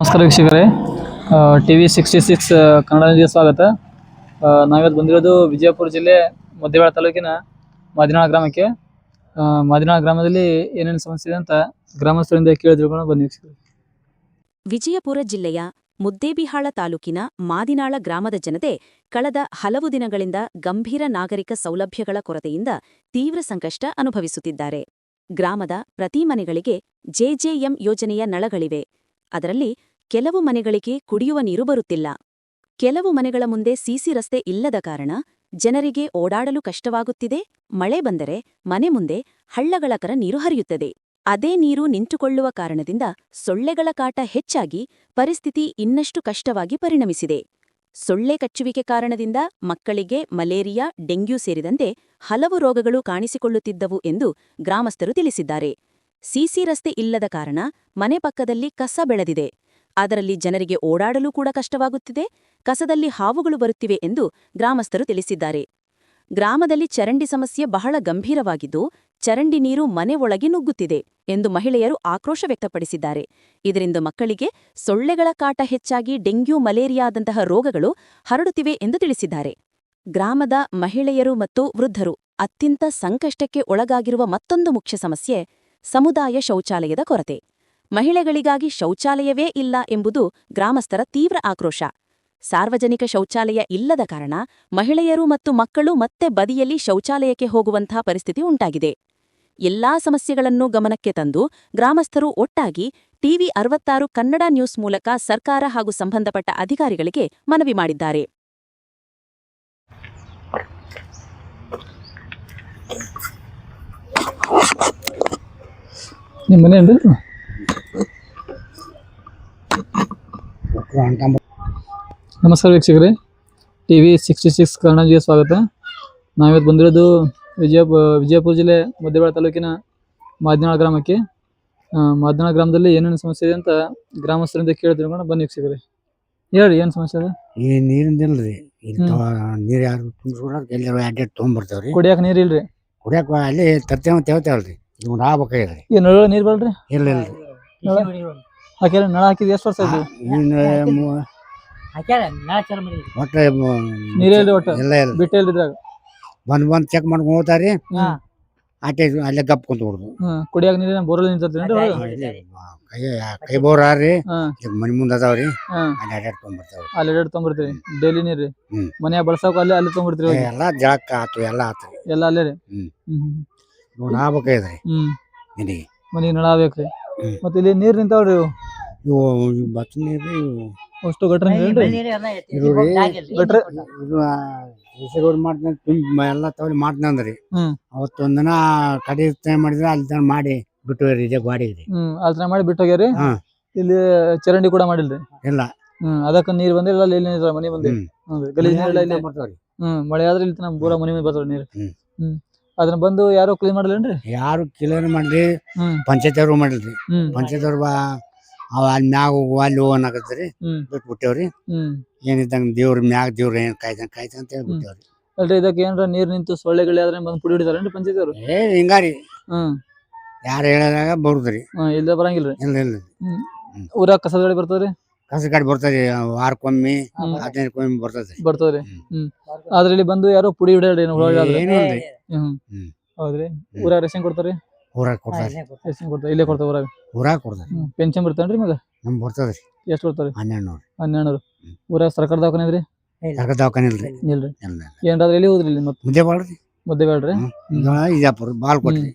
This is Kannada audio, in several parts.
ನಮಸ್ಕಾರ ವೀಕ್ಷಕರೇ. T V sixty six Kannada ನ್ಯೂಸ್ಗೆ ಸ್ವಾಗತ. ನಾವಿವತ್ತು ಬಂದಿರೋದು ವಿಜಯಪುರ ಜಿಲ್ಲೆ ಮದ್ದೆವಾಳ ತಾಲೂಕಿನ ಮಾದಿನಾಳ ಗ್ರಾಮಕ್ಕೆ. ಮಾದಿನಾಳ ಗ್ರಾಮದಲ್ಲಿ ಏನೇನು ಸಮಸ್ಯೆ ಇದೆ ಅಂತ ಗ್ರಾಮಸ್ಥರಿಂದ ಕೇಳಿ ತಿಳ್ಕೊಂಡು ಬನ್ನಿ ವೀಕ್ಷಕರೇ. ವಿಜಯಪುರ ಜಿಲ್ಲೆಯ ಮುದ್ದೇಬಿಹಾಳ ತಾಲೂಕಿನ ಮಾದಿನಾಳ ಗ್ರಾಮದ ಜನತೆ ಕಳೆದ ಹಲವು ದಿನಗಳಿಂದ ಗಂಭೀರ ನಾಗರಿಕ ಸೌಲಭ್ಯಗಳ ಕೊರತೆಯಿಂದ ತೀವ್ರ ಸಂಕಷ್ಟ ಅನುಭವಿಸುತ್ತಿದ್ದಾರೆ. ಗ್ರಾಮದ ಪ್ರತಿ ಮನೆಗಳಿಗೆ ಜೆಜೆಎಂ ಯೋಜನೆಯ ನಳಗಳಿವೆ. ಅದರಲ್ಲಿ ಕೆಲವು ಮನೆಗಳಿಗೆ ಕುಡಿಯುವ ನೀರು ಬರುತ್ತಿಲ್ಲ. ಕೆಲವು ಮನೆಗಳ ಮುಂದೆ ಸಿಸಿ ರಸ್ತೆ ಇಲ್ಲದ ಕಾರಣ ಜನರಿಗೆ ಓಡಾಡಲು ಕಷ್ಟವಾಗುತ್ತಿದೆ. ಮಳೆ ಬಂದರೆ ಮನೆ ಮುಂದೆ ಹಳ್ಳಗಳ ಕರ ನೀರು ಹರಿಯುತ್ತದೆ. ಅದೇ ನೀರು ನಿಂತುಕೊಳ್ಳುವ ಕಾರಣದಿಂದ ಸೊಳ್ಳೆಗಳ ಕಾಟ ಹೆಚ್ಚಾಗಿ ಪರಿಸ್ಥಿತಿ ಇನ್ನಷ್ಟು ಕಷ್ಟವಾಗಿ ಪರಿಣಮಿಸಿದೆ. ಸೊಳ್ಳೆ ಕಚ್ಚುವಿಕೆ ಕಾರಣದಿಂದ ಮಕ್ಕಳಿಗೆ ಮಲೇರಿಯಾ, ಡೆಂಗ್ಯೂ ಸೇರಿದಂತೆ ಹಲವು ರೋಗಗಳು ಕಾಣಿಸಿಕೊಳ್ಳುತ್ತಿದ್ದವು ಎಂದು ಗ್ರಾಮಸ್ಥರು ತಿಳಿಸಿದ್ದಾರೆ. ಸಿಸಿ ರಸ್ತೆ ಇಲ್ಲದ ಕಾರಣ ಮನೆ ಪಕ್ಕದಲ್ಲಿ ಕಸ ಬೆಳೆದಿದೆ. ಅದರಲ್ಲಿ ಜನರಿಗೆ ಓಡಾಡಲು ಕೂಡ ಕಷ್ಟವಾಗುತ್ತಿದೆ. ಕಸದಲ್ಲಿ ಹಾವುಗಳು ಬರುತ್ತಿವೆ ಎಂದು ಗ್ರಾಮಸ್ಥರು ತಿಳಿಸಿದ್ದಾರೆ. ಗ್ರಾಮದಲ್ಲಿ ಚರಂಡಿ ಸಮಸ್ಯೆ ಬಹಳ ಗಂಭೀರವಾಗಿದ್ದು, ಚರಂಡಿ ನೀರು ಮನೆ ಒಳಗೆ ನುಗ್ಗುತ್ತಿದೆ ಎಂದು ಮಹಿಳೆಯರು ಆಕ್ರೋಶ ವ್ಯಕ್ತಪಡಿಸಿದ್ದಾರೆ. ಇದರಿಂದ ಮಕ್ಕಳಿಗೆ ಸೊಳ್ಳೆಗಳ ಕಾಟ ಹೆಚ್ಚಾಗಿ, ಡೆಂಗ್ಯೂ, ಮಲೇರಿಯಾದಂತಹ ರೋಗಗಳು ಹರಡುತ್ತಿವೆ ಎಂದು ತಿಳಿಸಿದ್ದಾರೆ. ಗ್ರಾಮದ ಮಹಿಳೆಯರು ಮತ್ತು ವೃದ್ಧರು ಅತ್ಯಂತ ಸಂಕಷ್ಟಕ್ಕೆ ಒಳಗಾಗಿರುವ ಮತ್ತೊಂದು ಮುಖ್ಯ ಸಮಸ್ಯೆ ಸಮುದಾಯ ಶೌಚಾಲಯದ ಕೊರತೆ. ಮಹಿಳೆಗಳಿಗಾಗಿ ಶೌಚಾಲಯವೇ ಇಲ್ಲ ಎಂಬುದು ಗ್ರಾಮಸ್ಥರ ತೀವ್ರ ಆಕ್ರೋಶ. ಸಾರ್ವಜನಿಕ ಶೌಚಾಲಯ ಇಲ್ಲದ ಕಾರಣ ಮಹಿಳೆಯರು ಮತ್ತು ಮಕ್ಕಳು ಮತ್ತೆ ಬದಿಯಲ್ಲಿ ಶೌಚಾಲಯಕ್ಕೆ ಹೋಗುವಂಥ ಪರಿಸ್ಥಿತಿ ಉಂಟಾಗಿದೆ. ಎಲ್ಲಾ ಸಮಸ್ಯೆಗಳನ್ನು ಗಮನಕ್ಕೆ ತಂದು ಗ್ರಾಮಸ್ಥರು ಒಟ್ಟಾಗಿ ಟಿವಿ ಅರವತ್ತಾರು ಕನ್ನಡ ನ್ಯೂಸ್ ಮೂಲಕ ಸರ್ಕಾರ ಹಾಗೂ ಸಂಬಂಧಪಟ್ಟ ಅಧಿಕಾರಿಗಳಿಗೆ ಮನವಿ ಮಾಡಿದ್ದಾರೆ. ನಿಮ್ಮ ಮನೆ ಏನ್ರಿ ನಮಸ್ಕಾರ ವೀಕ್ಷಕರೇ. T V sixty six Kannada ಸ್ವಾಗತ. ನಾವಿವತ್ತು ಬಂದಿರೋದು ವಿಜಯಪುರ ವಿಜಯಪುರ ಜಿಲ್ಲೆ ಮಧ್ಯಬೇಳ ತಾಲೂಕಿನ ಮಾದಿನಾಳ ಗ್ರಾಮಕ್ಕೆ. ಮಾದಿನಾಳ ಗ್ರಾಮದಲ್ಲಿ ಏನೇನು ಸಮಸ್ಯೆ ಇದೆ ಅಂತ ಗ್ರಾಮಸ್ಥರಿಂದ ಕೇಳಿ ತಿಳ್ಕೊಂಡು ಬನ್ನಿ ವೀಕ್ಷಕರೇ. ಹೇಳ್ರಿ ಏನು ಸಮಸ್ಯೆ ಅದ? ಈ ನೀರಿಂದಿಲ್ರಿ. ಇಲ್ಲಿ ನೀರ್ ಯಾರು ತುಂಬಿಸ್ಕೊಡಕ್ ಎಲ್ಲಾರು ಅಡ್ಡಾಡ್ ತೊಗೊಂಬರ್ತಾವ್ರಿ ಕುಡಿಯಾಕ ನೀರು ಇಲ್ರಿ ಕುಡಿಯಾಕ ಅಲ್ಲಿ ತರ್ತೇವೆ ತೇವತ್ತೇವಲ್ರಿ ಇವ್ ಆಗ್ಬೇಕಾಗ್ಯದ್ರಿ ಈ ನಳ ನೀರು ಬಲ್ರಿ ಇಲ್ಲ ಇಲ್ಲ ಹಾಕ್ಯಾರ ನಳ ಹಾಕಿದ್ ಎಷ್ಟು ವರ್ಷ ಆಯ್ತು? ಇನ್ನು ಮು- ಒಟ್ಟ ಮು- ನೀರೇ ಇಲ್ರಿ ಒಟ್ಟ? ಎಲ್ಲ ಇಲ್ಲ. ಬಿಟ್ಟೇ ಇದ್ರಾಗ? ಬಂದ್ ಬಂದ್ ಚೆಕ್ ಮಾಡ್ಕೊಂಡು ಹೋಗ್ತಾರಿ. ಆಟೆ ಅಲ್ಲೇ ಗಪ್ ಕುಂತ ಹೊಡ್ದು ಕುಡಿಯಾಕ ನೀರಿನ ಬೋರಲ್ಲಿ ನಿಂತಿರ್ತೀರಿ ಕೈ ಕೈ ಬೋರ್ ಆರ್ರಿ ಮನಿ ಮುಂದೆ ಅದಾವ್ರಿ. ಅಲ್ಲಿ ಅಡ್ಡಾಡ್ ತೊಗೊಂಬರ್ತಾವ್ರಿ ಅಲ್ಲಿ ಎರಡು ತೊಗೊಂಬರ್ತೀರಿ ಡೈಲಿ ನೀರ್ರಿ. ಮನ್ಯಾಗ ಬಳಸಾಕ ಅಲ್ಲಿ ಅಲ್ಲಿ ತೊಗೊಂಬರ್ತೀರಿ ಎಲ್ಲ ಎಲ್ಲಾ ಜಳಕ್ಕ ಆತು ಎಲ್ಲ ಆತು ಎಲ್ಲ ಅಲ್ಲೇ ರೀ? ಹ್ಮ್. ಹ್ಮ್. ಮನಿಗೆ ನಳ ಹ್ಮ್. ಮತ್ತೆ ಇಲ್ಲಿ ನೀರ್ ನಿಂತಾವ್ರಿ ಇವು. ಇವು ಇವು ಬಸ್ ನೀರು ಅಷ್ಟು ಗಟ್ರ ನೀರೇನ್ರಿ ಇದು ರೀ ಗಟ್ರ ಇದು ರೋಡ್ ಮಾಡ್ತಾನೆ ತುಂಬ ಎಲ್ಲ ತಗೊಳ್ಳಿ ಮಾಡ್ತಾನಂದ್ರಿ ಹ್ಮ್. ಅವತ್ತೊಂದಿನ ಕಡೆ ಟೈಮ್ ಮಾಡಿದ್ರೆ ಅಲ್ಲಿ ತನಕ ಮಾಡಿ ಬಿಟ್ಟು ಇದೇ ಗಾಡಿಗೆ ರೀ ಹ್ಮ್. ಮಾಡಿ ಬಿಟ್ಟು ಹೋಗ್ಯಾರಿ? ಹಾ. ಇಲ್ಲಿ ಚರಂಡಿ ಕೂಡ ಮಾಡಿಲ್ರಿ? ಇಲ್ಲ. ಹ್ಮ್. ಅದಕ್ಕ ನೀರ್ ಬಂದಿಲ್ಲ ಅಲ್ಲಿ ಇಲ್ಲಿ ನೀರ್ ಮನಿ ಬಂದಿ ಹ್ಮ್. ಹ್ಮ್ ಗಲೀಜ್ ನೀರೆಲ್ಲ ಇಲ್ಲಿ ಬರ್ತಾವ್ರಿ. ಹ್ಮ್. ಮಳೆ ಆದ್ರೆ ಇಲ್ಲಿ ನಮ್ಮ ಮನೆ ಮನಿ ಮೇಲೆ ಬರ್ತಾವ ನೀರು. ಹ್ಮ್. ಹ್ಮ್. ಅದನ್ನ ಬಂದು ಯಾರು ಕ್ಲೀನ್ ಮಾಡಲ್ರಿ ಯಾರು ಕ್ಲೀನ್ ಮಾಡ್ರಿ ಹ್ಮ್. ಪಂಚಾಯತ್ ಅವ್ರು ಮಾಡಿಲ್ರಿ ಹ್ಮ್. ಪಂಚಾಯತ್ ಅವ್ರು ಬಾ ಅವ ಅಲ್ಲಿ ಮ್ಯಾಗ ಹೋಗುವ ಅಲ್ಲಿ ಹೋಗು ಅನ್ನಕತ್ರಿ ಹ್ಮ್. ಬಿಟ್ಟು ಬಿಟ್ಟೇವ್ರಿ ಹ್ಮ್. ಏನಿದ್ದಂಗ ದೇವ್ರ ಮ್ಯಾಗ ದೇವ್ರ ಏನ್ ಕಾಯ್ತಂಗ ಕಾಯ್ತ ಅಂತ ಹೇಳಿ ಬಿಟ್ಟೇವ್ರಿ ಅಲ್ರಿ ಇದಕ್ಕೆ ಏನ್ರ ನೀರ್ ನಿಂತು ಸೊಳ್ಳೆಗಳು ಆದ್ರೆ ಬಂದು ಪುಡಿ ಹಿಡಿದಾರೇನ್ರಿ ಪಂಚಾಯತ್ ಅವರು ಏ ಹಿಂಗಾರಿ. ಹ್ಮ್. ಯಾರು ಹೇಳಿದಾಗ ಬರುದ್ರಿ. ಹ್ಮ್ ಇಲ್ಲೇ ಬರಂಗಿಲ್ರಿ. ಇಲ್ಲ ಇಲ್ಲ ಊರಾಗ ಕಸದ ಗಾಡಿ ಬರ್ತದ್ರಿ? ಕಸ ಗಾಡಿ ಬರ್ತದ್ರಿ ವಾರಕ್ಕೊಮ್ಮೆ ಹದಿನೈದು ಹದಿನೈದಕ್ಕೊಮ್ಮೆ ಬರ್ತದ್ರಿ. ಬರ್ತದ್ರಿ. ಹ್ಮ್. ಹ್ಮ್. ಆದ್ರೆ ಇಲ್ಲಿ ಬಂದು ಯಾರು ಪುಡಿ ಹಿಡಿಯಲ್ರಿ ಏನು ಇಲ್ರಿ. ಹ್ಮ್. ಹ್ಮ್. ಹೌದ್ರಿ? ಊರಾಗ ರೇಷನ್ ಕೊಡ್ತಾರಿ ಊರಾಗ ಕೊಡ್ತಾರೆ ರೇಷನ್ ಕೊಡ್ತಾರ ಇಲ್ಲೇ ಕೊಡ್ತಾರ ಊರಾಗ? ಊರಾಗ ಕೊಡ್ತಾರಿ ಹ್ಮ್. ಪೆನ್ಷನ್ ಬರ್ತೇನ್ರಿ ಮಗ ನಮ್ಗೆ ಬರ್ತದ್ರಿ. ಎಷ್ಟು ಕೊಡ್ತಾರಿ ಹನ್ನೆರಡು ನೂರು ಹನ್ನೆರಡು ಹ್ಮ್. ಊರಾಗ ಸರ್ಕಾರ ದವಾಖಾನೆ ಇದ್ರಿ ಸರ್ಕಾರ ದವಾಖಾನೆ ಇಲ್ರಿ. ಇಲ್ರಿ. ಇಲ್ಲ ಏನ್ರಾದ್ರೆ ಎಲ್ಲಿ ಹೋದ್ರಿ ಇಲ್ಲಿ ಮತ್ತೆ? ಮುದ್ದೆ ಬಾಳ್ರಿ. ಮುದ್ದೆ ಬೇಡ್ರಿ ಇಜಾಪುರ ಬಾಳ್ ಕೊಟ್ರಿ.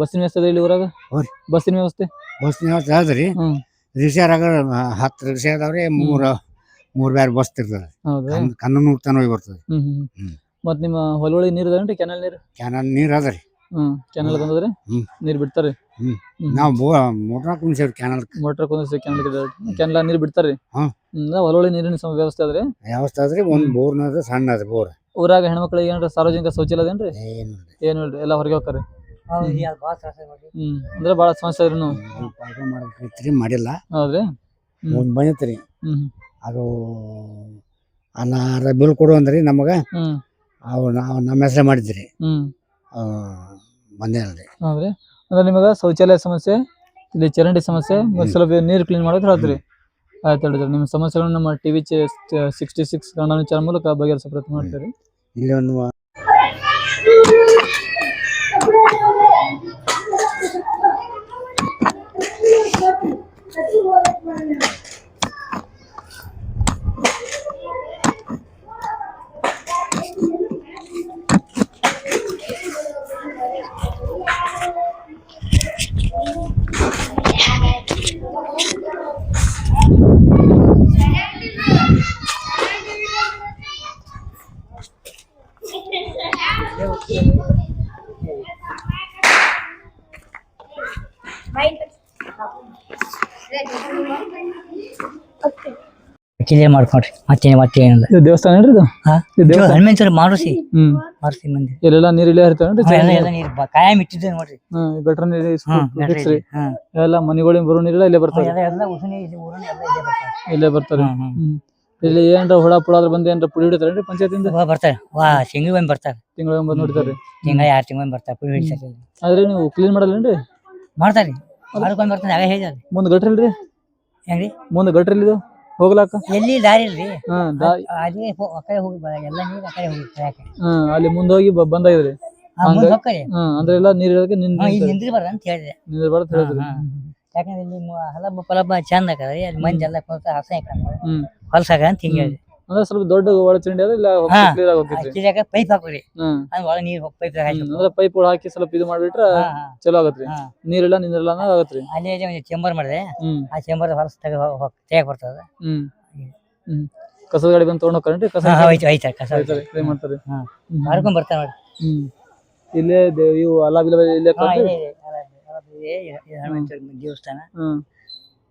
ಬಸ್ಸಿನ ವ್ಯವಸ್ಥೆ ಅದ ಇಲ್ಲಿ ಊರಾಗ? ಹೌದ್ರಿ. ಬಸ್ಸಿನ ವ್ಯವಸ್ಥೆ? ಬಸ್ ವ್ಯವಸ್ಥೆ ಅದ್ರಿ. ಹ್ಮ್. ರಿಕ್ಷಾರಾಗ ಹತ್ತು ರಿಕ್ಷಾ ಅದಾವ್ರಿ ಮೂರ ಮೂರ್ ಬ್ಯಾರೆ ಬಸ್ ಇರ್ತದ ಹೌದ್ರಿ. ಕನ್ನೂರ್ ತನ ಹೋಗಿ ಬರ್ತದೆ ಹ್ಮ್ ಹ್ಮ್. ಹ್ಮ್. ಹ್ಮ್ ಮತ್ ನಿಮ್ಮ ಹೊಲೊಳಗೆ ನೀರ್ ಅದಾವೇನ್ರಿ? ಕೆನಲ್ ನೀರ್? ಕ್ಯಾನಲ್ ಅದ ರೀ. ಹ್ಮ್ ಕೆನಲ್ ಬಂದದ್ರಿ ಹ್ಮ್. ನೀರ್ ಬಿಡ್ತಾರಿ ನಾವು ಹ್ಮ್. ನಾವ್ ಬೋ ಮೂರ್ನಾಲ್ಕು ಕುಂಸೇವ್ರಿ ಕ್ಯಾನಲ್ ಮೋಟ್ರ್ ಕುಂದಿರ್ಸಿ ಕೆನಲ್ ನೀರು ನೀರ್ ಬಿಡ್ತಾರಿ ಹ್ಮ್. ಹ್ಮ್ ಹೊಲೊಳಗೆ ನೀರಿನ ಸಮ ವ್ಯವಸ್ಥೆ ಅದ್ರಿ? ವ್ಯವಸ್ಥೆ ಅದ್ರಿ ಒಂದ್ ಬೋರ್ನ ಅದ ಸಣ್ಣ ಅದ ಬೋರ್. ಊರಾಗ ಹೆಣ್ಮಕ್ಳಿಗೆ ಏನಾರ ಸಾರ್ವಜನಿಕ ಶೌಚಾಲಯ ಅದೇನ್ರಿ ಏನು ಏನು ಇಲ್ರಿ ಎಲ್ಲ ಹೊರಗೆ ಹೋಗ್ತಾರಿ ಹ್ಮ್. ಅಂದ್ರೆ ಬಹಳ ಸಮಸ್ಯೆ ಅದ್ರಿ ನಾವು ಮಾಡ್ಬೇಕೈತ್ರಿ ಮಾಡಿಲ್ಲ. ಹೌದ್ರಿ? ಹ್ಮ್. ಒಂದ್ ಬಂದೈತ್ರಿ. ಹ್ಮ್. ಅದು ಅನಾರ ಬಿಲ್ ಕೊಡು ಅಂದ್ರಿ ನಮಗ. ಹ್ಮ್. ಅವು ನಾವು ನಮ್ಮ ಹೆಸರೇ ಮಾಡಿದ್ರಿ. ಹ್ಮ್. ಆ, ಬಂದೇ ಹೌದ್ರಿ. ಅಂದ್ರೆ ನಿಮಗೆ ಶೌಚಾಲಯ ಸಮಸ್ಯೆ ಇಲ್ಲಿ ಚರಂಡಿ ಸಮಸ್ಯೆ ಮತ್ತೆ ಸ್ವಲ್ಪ ನೀರು ಕ್ಲೀನ್ ಮಾಡೋದು ಹೇಳ್ತೀರಿ. ಆಯ್ತು ಹೇಳಿದ್ರೆ ನಿಮ್ಮ ಸಮಸ್ಯೆಗಳನ್ನ ನಮ್ಮ TV sixty six Kannada channel ಮೂಲಕ ಬಗೆಹರಿಸೋ ಪ್ರಯತ್ನ ಮಾಡ್ತೀರಿ. ಇಲ್ಲಿ ಒಂದು ಕ್ಲಿಯರ್ ಮಾಡ್ಕೊಂಡ್ರಿ. ಮತ್ತೇನು ಮತ್ತೇನಿಲ್ಲ ಇದು ದೇವಸ್ಥಾನ ಏನ್ರಿ ಇದು? ಹಾ? ಇದು ದೇವಸ್ಥಾನ? ಹನುಮಂತರ ಮಾರುಸಿ. ಹ್ಮ್. ಮಾರುಸಿ ಮಂದಿ. ಇಲ್ಲೆಲ್ಲ ನೀರ್ ಇಲ್ಲೇ ಇರ್ತಾವೇನ್ರಿ ಹಾ, ಎಲ್ಲ ಎಲ್ಲ ನೀರು ಬ- ಕಾಯಂ ಇಟ್ಟಿದ್ದೆ ನೋಡ್ರಿ. ಹ್ಮ್ ಗಟ್ರ ನೀರು ಹಾ ಫಿಕ್ಸ್ ರೀ. ಹಾ. ಎಲ್ಲ ಮನೆಗಳಿಂದ ಬರೋ ನೀರೆಲ್ಲ ಇಲ್ಲೇ ಬರ್ತಾರೆ ಎಲ್ಲ ಎಲ್ಲ ಉಸುನಿ ಇಲ್ಲಿ ಊರನ್ನ ಎಲ್ಲ ಇಲ್ಲೇ ಬರ್ತಾರೆ ಇಲ್ಲೇ ಬರ್ತಾರೆ ಹ್ಮ್, ಹ್ಮ್. ಹ್ಮ್. ಇಲ್ಲಿ ಏನ್ರ ಹುಳ ಪುಳ ಬಂದ ಏನಾರ ಪುಡಿ ಹಿಡಿತಾರೇನ್ರಿ ಪಂಚಾಯತಿಂದ? ವಾ ಬರ್ತಾರೆ ವಾ ತಿಂಗಳು ಬಂದು ಬರ್ತಾರೆ ತಿಂಗಳ ಬಂದ್ ನೋಡ್ತಾರೆ ತಿಂಗಳ ಎರಡು ತಿಂಗಳು ಬರ್ತಾರೆ ಪುಳಿ ಹಿಡಿಸ್ ಆದ್ರೆ ನೀವು ಕ್ಲೀನ್ ಮಾಡಲ್ಲೇನ್ರಿ? ಮಾಡ್ತಾರೆ ಮಾಡ್ಕೊಂಡ್ ಬರ್ತಾರೆ ಆಗ ಹೇಳಿ ಮುಂದ್ ಗಟ್ರ ಇಲ್ರಿ? ಹೆಂಗ್ರಿ? ಮುಂದ್ ಗಟ್ರ ಇಲ್ಲಿದು ಹೋಗ್ಲಾಕ? ಎಲ್ಲಿ ದಾರಿ ಇಲ್ರಿ? ಹಾ ದಾ ಅದೇ ಹೋ- ಆ ಕಡೆ ಹೋಗಿ ಬರ ಎಲ್ಲ ನೀರು ಆ ಕಡೆ ಹೋಗಿ ಯಾಕೆ ಹಾ ಅಲ್ಲಿ ಮುಂದೋಗಿ ಹೋಗಿ ಬ- ಬಂದಾಗಿದ್ರಿ ಮುಂದೆ ಹಾ ಅಂದ್ರೆ ಎಲ್ಲ ನೀರ್ ಇರೋದಕ್ಕೆ ನಿಂದ ಹಾ ಇಲ್ಲಿ ನಿಂದ್ರಿ ಬರ್ರಿ ಅಂತ ಹೇಳಿದೆ. ನಿಂದ್ರ ಹೇಳಿದ್ರಿ. ಹಾ, ಯಾಕಂದ್ರೆ ಇಲ್ಲಿ ಮ- ಹಲಬ ಪಲಬ ಚಂದ ಆಗದ ಅಲ್ಲಿ ಮಂದಿ ಎಲ್ಲ ಕೂತ ಹಸ ಹಾಕಂದ್ರೆ ಹ್ಮ್. ಹೊಲ್ಸಾಗ ಅಂತ ಹಿಂಗೆ ಹೇಳಿದೆ. ಅಂದ್ರೆ ಸ್ವಲ್ಪ ದೊಡ್ಡ ಒಳಚರಂಡಿ ಅದ ಇಲ್ಲ. ಕ್ಲಿಯರ್ ಆಗಿ ಹೋಗಿದ್ರಿ ಹಚ್ಚಿದಾಗ ಪೈಪ್ ಹಾಕೋರಿ ಹ್ಮ್. ಒಳಗೆ ನೀರು ಪೈಪ್ ಹಾಕಿ. ಹ್ಮ್. ಅಂದ್ರೆ ಪೈಪ್ ಹಾಕಿ ಸ್ವಲ್ಪ ಇದು ಮಾಡ್ಬಿಟ್ರ ಚಲೋ ಆಗತ್ರಿ. ಹಾ. ನೀರಿಲ್ಲ ನಿಂದ್ರಲ್ಲ ಅನ್ನೋದ್ ಆಗತ್ರಿ. ಅಲ್ಲೇ ಇದೆ ಒಂದು ಚೇಂಬರ್ ಮಾಡಿದೆ. ಹ್ಮ್. ಆ ಚೇಂಬರ್ ಹೊಲಸ ತೆಗ ತೆಗಿಯಕ್ ಬರ್ತದ ಹ್ಮ್. ಹ್ಮ್. ಕಸದ ಗಾಡಿ ಬಂದು ತಗೊಂಡ್ ಹೋಗ್ತಾರೇನ್ರಿ? ಕಸ ಹೋಯ್ತು ಹೋಯ್ತು ಕಸ ಮಾಡ್ತಾರೆ. ಹಾ. ಹ್ಮ್. ಮಾಡ್ಕೊಂಡ್ ಬರ್ತಾರ ನೋಡಿ. ಹ್ಮ್. ಇಲ್ಲೇ ದೇ- ಇವು ಅಲ್ಲ ಬಿಲ್ಲ ಇಲ್ಲೇ ಹಾ ಕಲ್ತ್ರಿ? ಇದೆ ಇದೆ. ಅಲ್ಲ, ಅಲ್ಲ, ಇದೆ, ಇದೆ, ಇದೆ, ದೇವಸ್ಥಾನ. ಹ್ಮ್.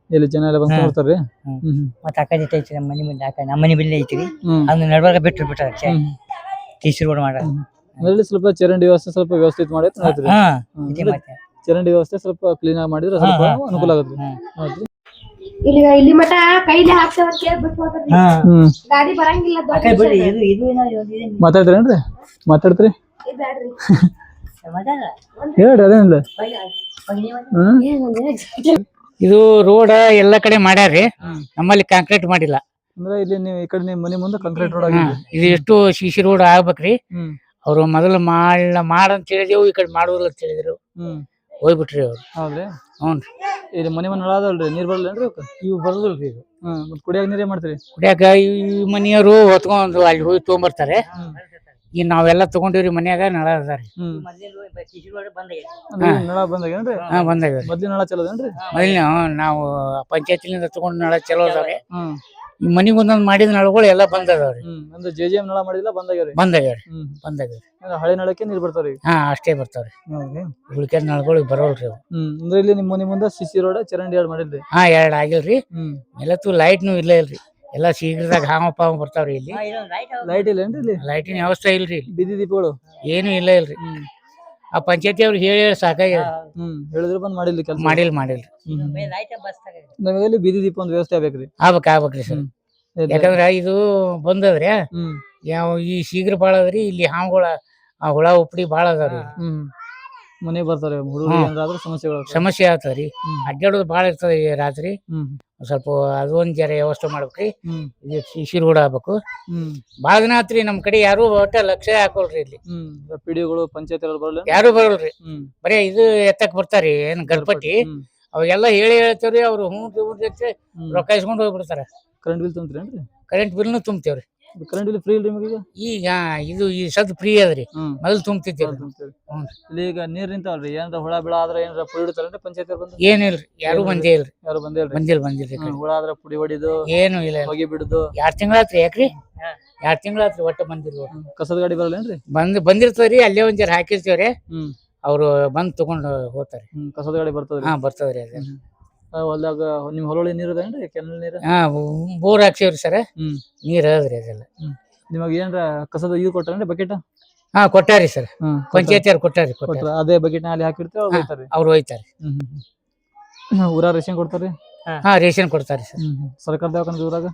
ಇಲ್ಲಿ ಜನ ಎಲ್ಲ ಬಂದು ಹಾ. ನೋಡ್ತಾರ್ರಿ ಹ್ಮ್. ಹ್ಮ್. ಮತ್ತೆ ಅಕ್ಕ ಜೊತೆ ಐತಿ ನಮ್ಮ ಮನೆ ಮುಂದೆ ಅಕ್ಕ ನಮ್ಮ ಮನೆ ಬಿಲ್ಲಿ ಐತ್ರಿ. ಹ್ಮ್. ಅದನ್ನ ನಡ್ಬಾರ್ಕ ಬಿಟ್ಟು ಬಿಟ್ಟಾರ ಹ್ಮ್. ಟೀಚರ್ ರೋಡ್ ಮಾಡ. ಅಲ್ಲಿ ಸ್ವಲ್ಪ ಚರಂಡಿ ವ್ಯವಸ್ಥೆ ಸ್ವಲ್ಪ ವ್ಯವಸ್ಥಿತ ಮಾಡಿ ನೋಡ್ರಿ. ಹಾ. ಹ್ಮ್. ಇದೆ ಮತ್ತೆ. ಚರಂಡಿ ವ್ಯವಸ್ಥೆ ಸ್ವಲ್ಪ ಕ್ಲೀನ್ ಆಗಿ ಮಾಡಿದ್ರೆ ಸ್ವಲ್ಪ ಹಾ, ಹಾ, ಅನುಕೂಲ ಆಗುತ್ತೆ. ಹಾ. ಹೌದ್ರಿ. ಇಲ್ಲಿ ಇಲ್ಲಿ ಮಟ ಕೈಲಿ ಹಾಕ್ತೇವ ಕೇಳಿ ಬಿಟ್ಟು ಹೋದ್ರಿ. ಹಾ. ಹ್ಮ್. ಗಾಡಿ ಬರಂಗಿಲ್ಲ ದೊಡ್ಡ ಬಿಡ್ರಿ ಇದು ಇದು ಏನೋ ಇದು. ಮಾತಾಡ್ತೀರೇನ್ರಿ? ಮಾತಾಡ್ತೀರಿ? ಬ್ಯಾಡ್ರಿ. ಸಮಾಧಾನ. ಹೇಳ್ರಿ ಅದೇನಿಲ್ಲ ಹ್ಮ್. ಇದು ರೋಡ್ ಎಲ್ಲ ಕಡೆ ಮಾಡ್ಯಾರಿ ನಮ್ಮಲ್ಲಿ ಕಾಂಕ್ರೀಟ್ ಮಾಡಿಲ್ಲ. ಅಂದ್ರೆ ಇಲ್ಲಿ ನೀವು ಈ ಕಡೆ ಮನೆ ಮುಂದೆ ಕಾಂಕ್ರೀಟ್ ರೋಡ್ ಆಗಿದೆ. ಇದು ಎಷ್ಟು ಸಿಸಿ ರೋಡ್ ಆಗ್ಬೇಕ್ರಿ. ಅವ್ರು ಮೊದಲು ಮಾಡ ಮಾಡಂತ ಹೇಳಿದೆವು ಈ ಕಡೆ ಮಾಡುದಿಲ್ಲ ಅಂತ ಹೇಳಿದ್ರು. ಹೋಗ್ಬಿಟ್ರಿ ಅವ್ರು. ಹೌದ್ರಿ. ಹ್ಞೂನ್ರಿ. ಇದು ಮನೆ ಮನೆ ಅದಾವಲ್ರಿ ನೀರ್ ಬರಲ್ಲೇನ್ರಿ ಅವಕ್ಕ ಇವು ಬರೋದಿಲ್ರಿ ಇದು ಹ್ಮ್ ಮತ್ತ್ ಕುಡಿಯಾಕ ನೀರೇ ಮಾಡ್ತೀರಿ? ಕುಡಿಯಾಕ ಈ ಮನೆಯವರು ಹೊತ್ಕೊಂಡು ಅಲ್ಲಿ ಹೋಗಿ ತೊಗೊಂಬರ್ತಾರೆ. ಈಗ ನಾವೆಲ್ಲ ತಗೊಂಡಿವ್ರಿ ಮನ್ಯಾಗ ನಳ ಅದಾರಿ. ಈ ನಳ ಬಂದಾಗೇನ್ರಿ ಹಾ ಬಂದಾಗ್ರಿ ಮೊದ್ಲಿನ ನಳ ಚಲೋದೇನ್ರಿ ಮೊದಲಿನ ನಾವು ಪಂಚಾಯತಿಲಿಂದ ತಗೊಂಡ್ ನಳ ಚಲೋ ಅದಾವ್ರಿ. ಮನಿ ಈ ಮನಿಗ್ ಒಂದೊಂದ್ ಮಾಡಿದ ನಳಗಳು ಎಲ್ಲ ಬಂದ್ ಅದಾವ್ರಿ ಹ್ಮ್. ಅಂದ್ರೆ ಜೆ ಜೆ ಎಂ ನಳ ಮಾಡಿಲ್ಲ ಬಂದಾಗ್ಯಾವ್ರಿ ಬಂದಾಗ್ಯಾವ್ರಿ ಬಂದಾಗ್ಯಾವ್ರಿ ಅಂದ್ರೆ ಹಳೆ ನಳಕ್ಕೆ ನೀರು ಬರ್ತಾವ್ರಿ ಹಾ ಅಷ್ಟೇ ಬರ್ತಾವ್ರಿ. ಉಳಿಕೆ ನಳಗಳು ಬರೋಲ್ರಿ ಅವು. ಹ್ಮ್. ಅಂದ್ರೆ ಇಲ್ಲಿ ನಿಮ್ಮ ಮನೆ ಮುಂದೆ ಸಿಸಿ ರೋಡ್ ಚರಂಡಿ ಎರಡ್ ಮಾಡಿಲ್ರಿ? ಹಾ ಎರಡ್ ಆಗಿಲ್ರಿ. ಲೈಟ್ ಲೈಟ್ನು ಇಲ್ಲ ಇಲ್ರಿ. ಎಲ್ಲ ಶೀಘ್ರದಾಗ ಹಾವ ಪಾವ ಬರ್ತಾವ್ರಿ ಇಲ್ಲಿ. ಲೈಟ್ ಇಲ್ಲ ಏನ್ರಿ ಇಲ್ಲಿ? ಲೈಟಿನ ವ್ಯವಸ್ಥೆ ಇಲ್ರಿ ಇಲ್ಲಿ. ಬೀದಿ ದೀಪಗಳು? ಏನು ಇಲ್ಲ ಇಲ್ರಿ. ಆ ಪಂಚಾಯತಿ ಅವ್ರು ಹೇಳಿ ಸಾಕಾಗ್ಯದ ಹಾ, ಹ್ಮ್ ಹೇಳಿದ್ರೆ ಬಂದ್ ಮಾಡಿಲ್ಲ ಕೆಲಸ ಮಾಡಿಲ್ ಮಾಡಿಲ್ರಿ. ನಮಗೆ ಇಲ್ಲಿ ಬೀದಿ ದೀಪ ಒಂದು ವ್ಯವಸ್ಥೆ ಆಗ್ಬೇಕ್ರಿ. ಆಗ್ಬೇಕ್ ಆಗ್ಬೇಕ್ರಿ ಸರ್. ಯಾಕಂದ್ರೆ ಇದು ಬಂದದ್ರಿ. ಹ್ಮ್. ಯಾವ ಈ ಶೀಘ್ರ ಬಾಳ ಅದ್ರಿ ಇಲ್ಲಿ ಹಾವುಗಳ ಆ ಹುಳ ಉಪ್ಪಡಿ ಬಾಳ ಅದಾವ್ರಿ ಹ್ಮ್. ಮನೆ ಬರ್ತಾರೆ ಹುಡುಗರು ಹ್ಮ್. ಏನಾದ್ರೂ ಸಮಸ್ಯೆಗಳು ಆಗ್ತಾವೆ. ಸಮಸ್ಯೆ ಆಗ್ತದೆ ರೀ. ಅಡ್ಡಾಡೋದು ಬಾಳ ಇರ್ತದೆ ಈ ರಾತ್ರಿ. ಹ್ಮ್. ಸ್ವಲ್ಪ ಅದು ಒಂದ್ ಜರ ವ್ಯವಸ್ಥೆ ಮಾಡ್ಬೇಕ್ರಿ ಹ್ಮ್. ಇದು ಶಿಶಿರ್ ಕೂಡ ಆಗ್ಬೇಕು. ಹ್ಮ್. ದಿನ ಆತ್ರಿ ನಮ್ ಕಡೆ ಯಾರು ಒಟ್ಟ ಲಕ್ಷ್ಯ ಹಾಕೋಲ್ರಿ ಇಲ್ಲಿ. ಪಿಡಿಗಳು ಪಂಚಾಯತಿಗಳು ಪಂಚಾಯತ್ ಬರಲ್ಲ? ಯಾರು ಬರಲ್ರಿ ಹ್ಮ್. ಬರೇ ಇದು ಎತ್ತಕ್ ಬರ್ತಾರಿ ಏನ್ ಗಣಪತಿ ಹ್ಮ್. ಅವಾಗೆಲ್ಲ ಹೇಳಿ ಹೇಳ್ತೇವ್ರಿ ಅವ್ರು ಹ್ಞೂ ರೊಕ್ಕ ಇಸ್ಕೊಂಡು ಹೋಗ್ಬಿಡ್ತಾರ. ಕರೆಂಟ್ ಬಿಲ್ ತುಂಬ್ರಿ ಕರೆಂಟ್ ಬಿಲ್ನು ತುಂಬ್ತೇವ್ರಿ. ಕರೆಂಟ್ ಬಿಲ್ ಫ್ರೀ ಇಲ್ರಿ ನಿಮಗೆ ಈಗ ಇದು ಈ ಸದ್ ಫ್ರೀ ಅದ್ರಿ. ಹ್ಮ್. ಮೊದಲು ತುಂಬ್ತಿದ್ದೇವ್ರಿ ಇಲ್ಲಿ ಈಗ ನೀರ್ ನಿಂತಾವಲ್ರಿ ಏನಾರ ಹುಳ ಬಿಳ ಆದ್ರ ಏನಾರ ಪುಡಿ ಹಿಡಿತಾರೇನ್ರಿ ಪಂಚಾಯತ್ ಬಂದು? ಏನಿಲ್ರಿ ಯಾರು. ಬಂದೇ ಇಲ್ರಿ. ಯಾರು ಬಂದೇ ಇಲ್ರಿ? ಬಂದಿಲ್ಲ ಬಂದಿಲ್ರಿ ಹ್ಮ್, ಹುಳ ಆದ್ರ ಪುಡಿ ಹೊಡಿದು ಏನು ಇಲ್ಲ ಹೊಗೆ ಬಿಡುದು. ಎರಡ್ ತಿಂಗಳಾತ್ರಿ ಯಾಕ್ರಿ? ಎರಡ್ ತಿಂಗಳಾತ್ರಿ ಒಟ್ಟ ಬಂದಿಲ್ಲ ಹ್ಮ್, ಕಸದ ಗಾಡಿ ಬರಲ್ಲೇನ್ರಿ? ಬಂದ್ ಬಂದಿರ್ತವ್ರಿ ಅಲ್ಲೇ ಒಂದ್ಸರಿ ಹಾಕಿರ್ತೀವ್ರಿ. ಹ್ಮ್. ಅವ್ರು ಬಂದ್ ತಗೊಂಡ್ ಹೋಗ್ತಾರೆ. ಹ್ಮ್ ಕಸದ ಗಾಡಿ ಬರ್ತದ್ರಿ? ಹಾ ಬರ್ತದ್ರಿ ಅದ. ಹೊಲ್ದಾಗ ನಿಮ್ ಹೊಲೊಳಿ ನೀರ್ ಅದೇನ್ರಿ ಕೆನಲ್ ನೀರ್? ಹಾ ಬೋರ್ ಹಾಕ್ಸೇವ್ರಿ ಸರ್. ಹ್ಮ್. ನೀರ್ ಅದ್ರಿ ಅದೆಲ್ಲ. ನಿಮಗ್ ಏನ್ರ ಕಸದ ಇದು ಕೊಟ್ಟಾರೇನ್ರಿ ಬಕೆಟ್? ಹಾ ಕೊಟ್ಟಾರಿ ಸರ್. ಹ್ಮ್ ಪಂಚಾಯತಿ ಅವ್ರು ಕೊಟ್ಟಾರಿ ಕೊಟ್ಟಾರ. ಕೊಟ್ರ. ಅದೇ ಬಕೆಟ್ ಅಲ್ಲಿ ಹಾಕಿರ್ತೀವಿ ಅವ್ರು ಹಾ. ಅವ್ರು ಹೋಯ್ತಾರಿ ಹ್ಮ್ ಹ್ಮ್ ಹ್ಮ್. ಊರಾಗ ರೇಷನ್ ಕೊಡ್ತಾರ್ರಿ? ಹಾ. ರೇಷನ್ ಕೊಡ್ತಾರಿ ಸರ್. ಹ್ಮ್ ಹ್ಮ್. ಸರ್ಕಾರ ದವಾಖಾನೆ ಊರಾಗ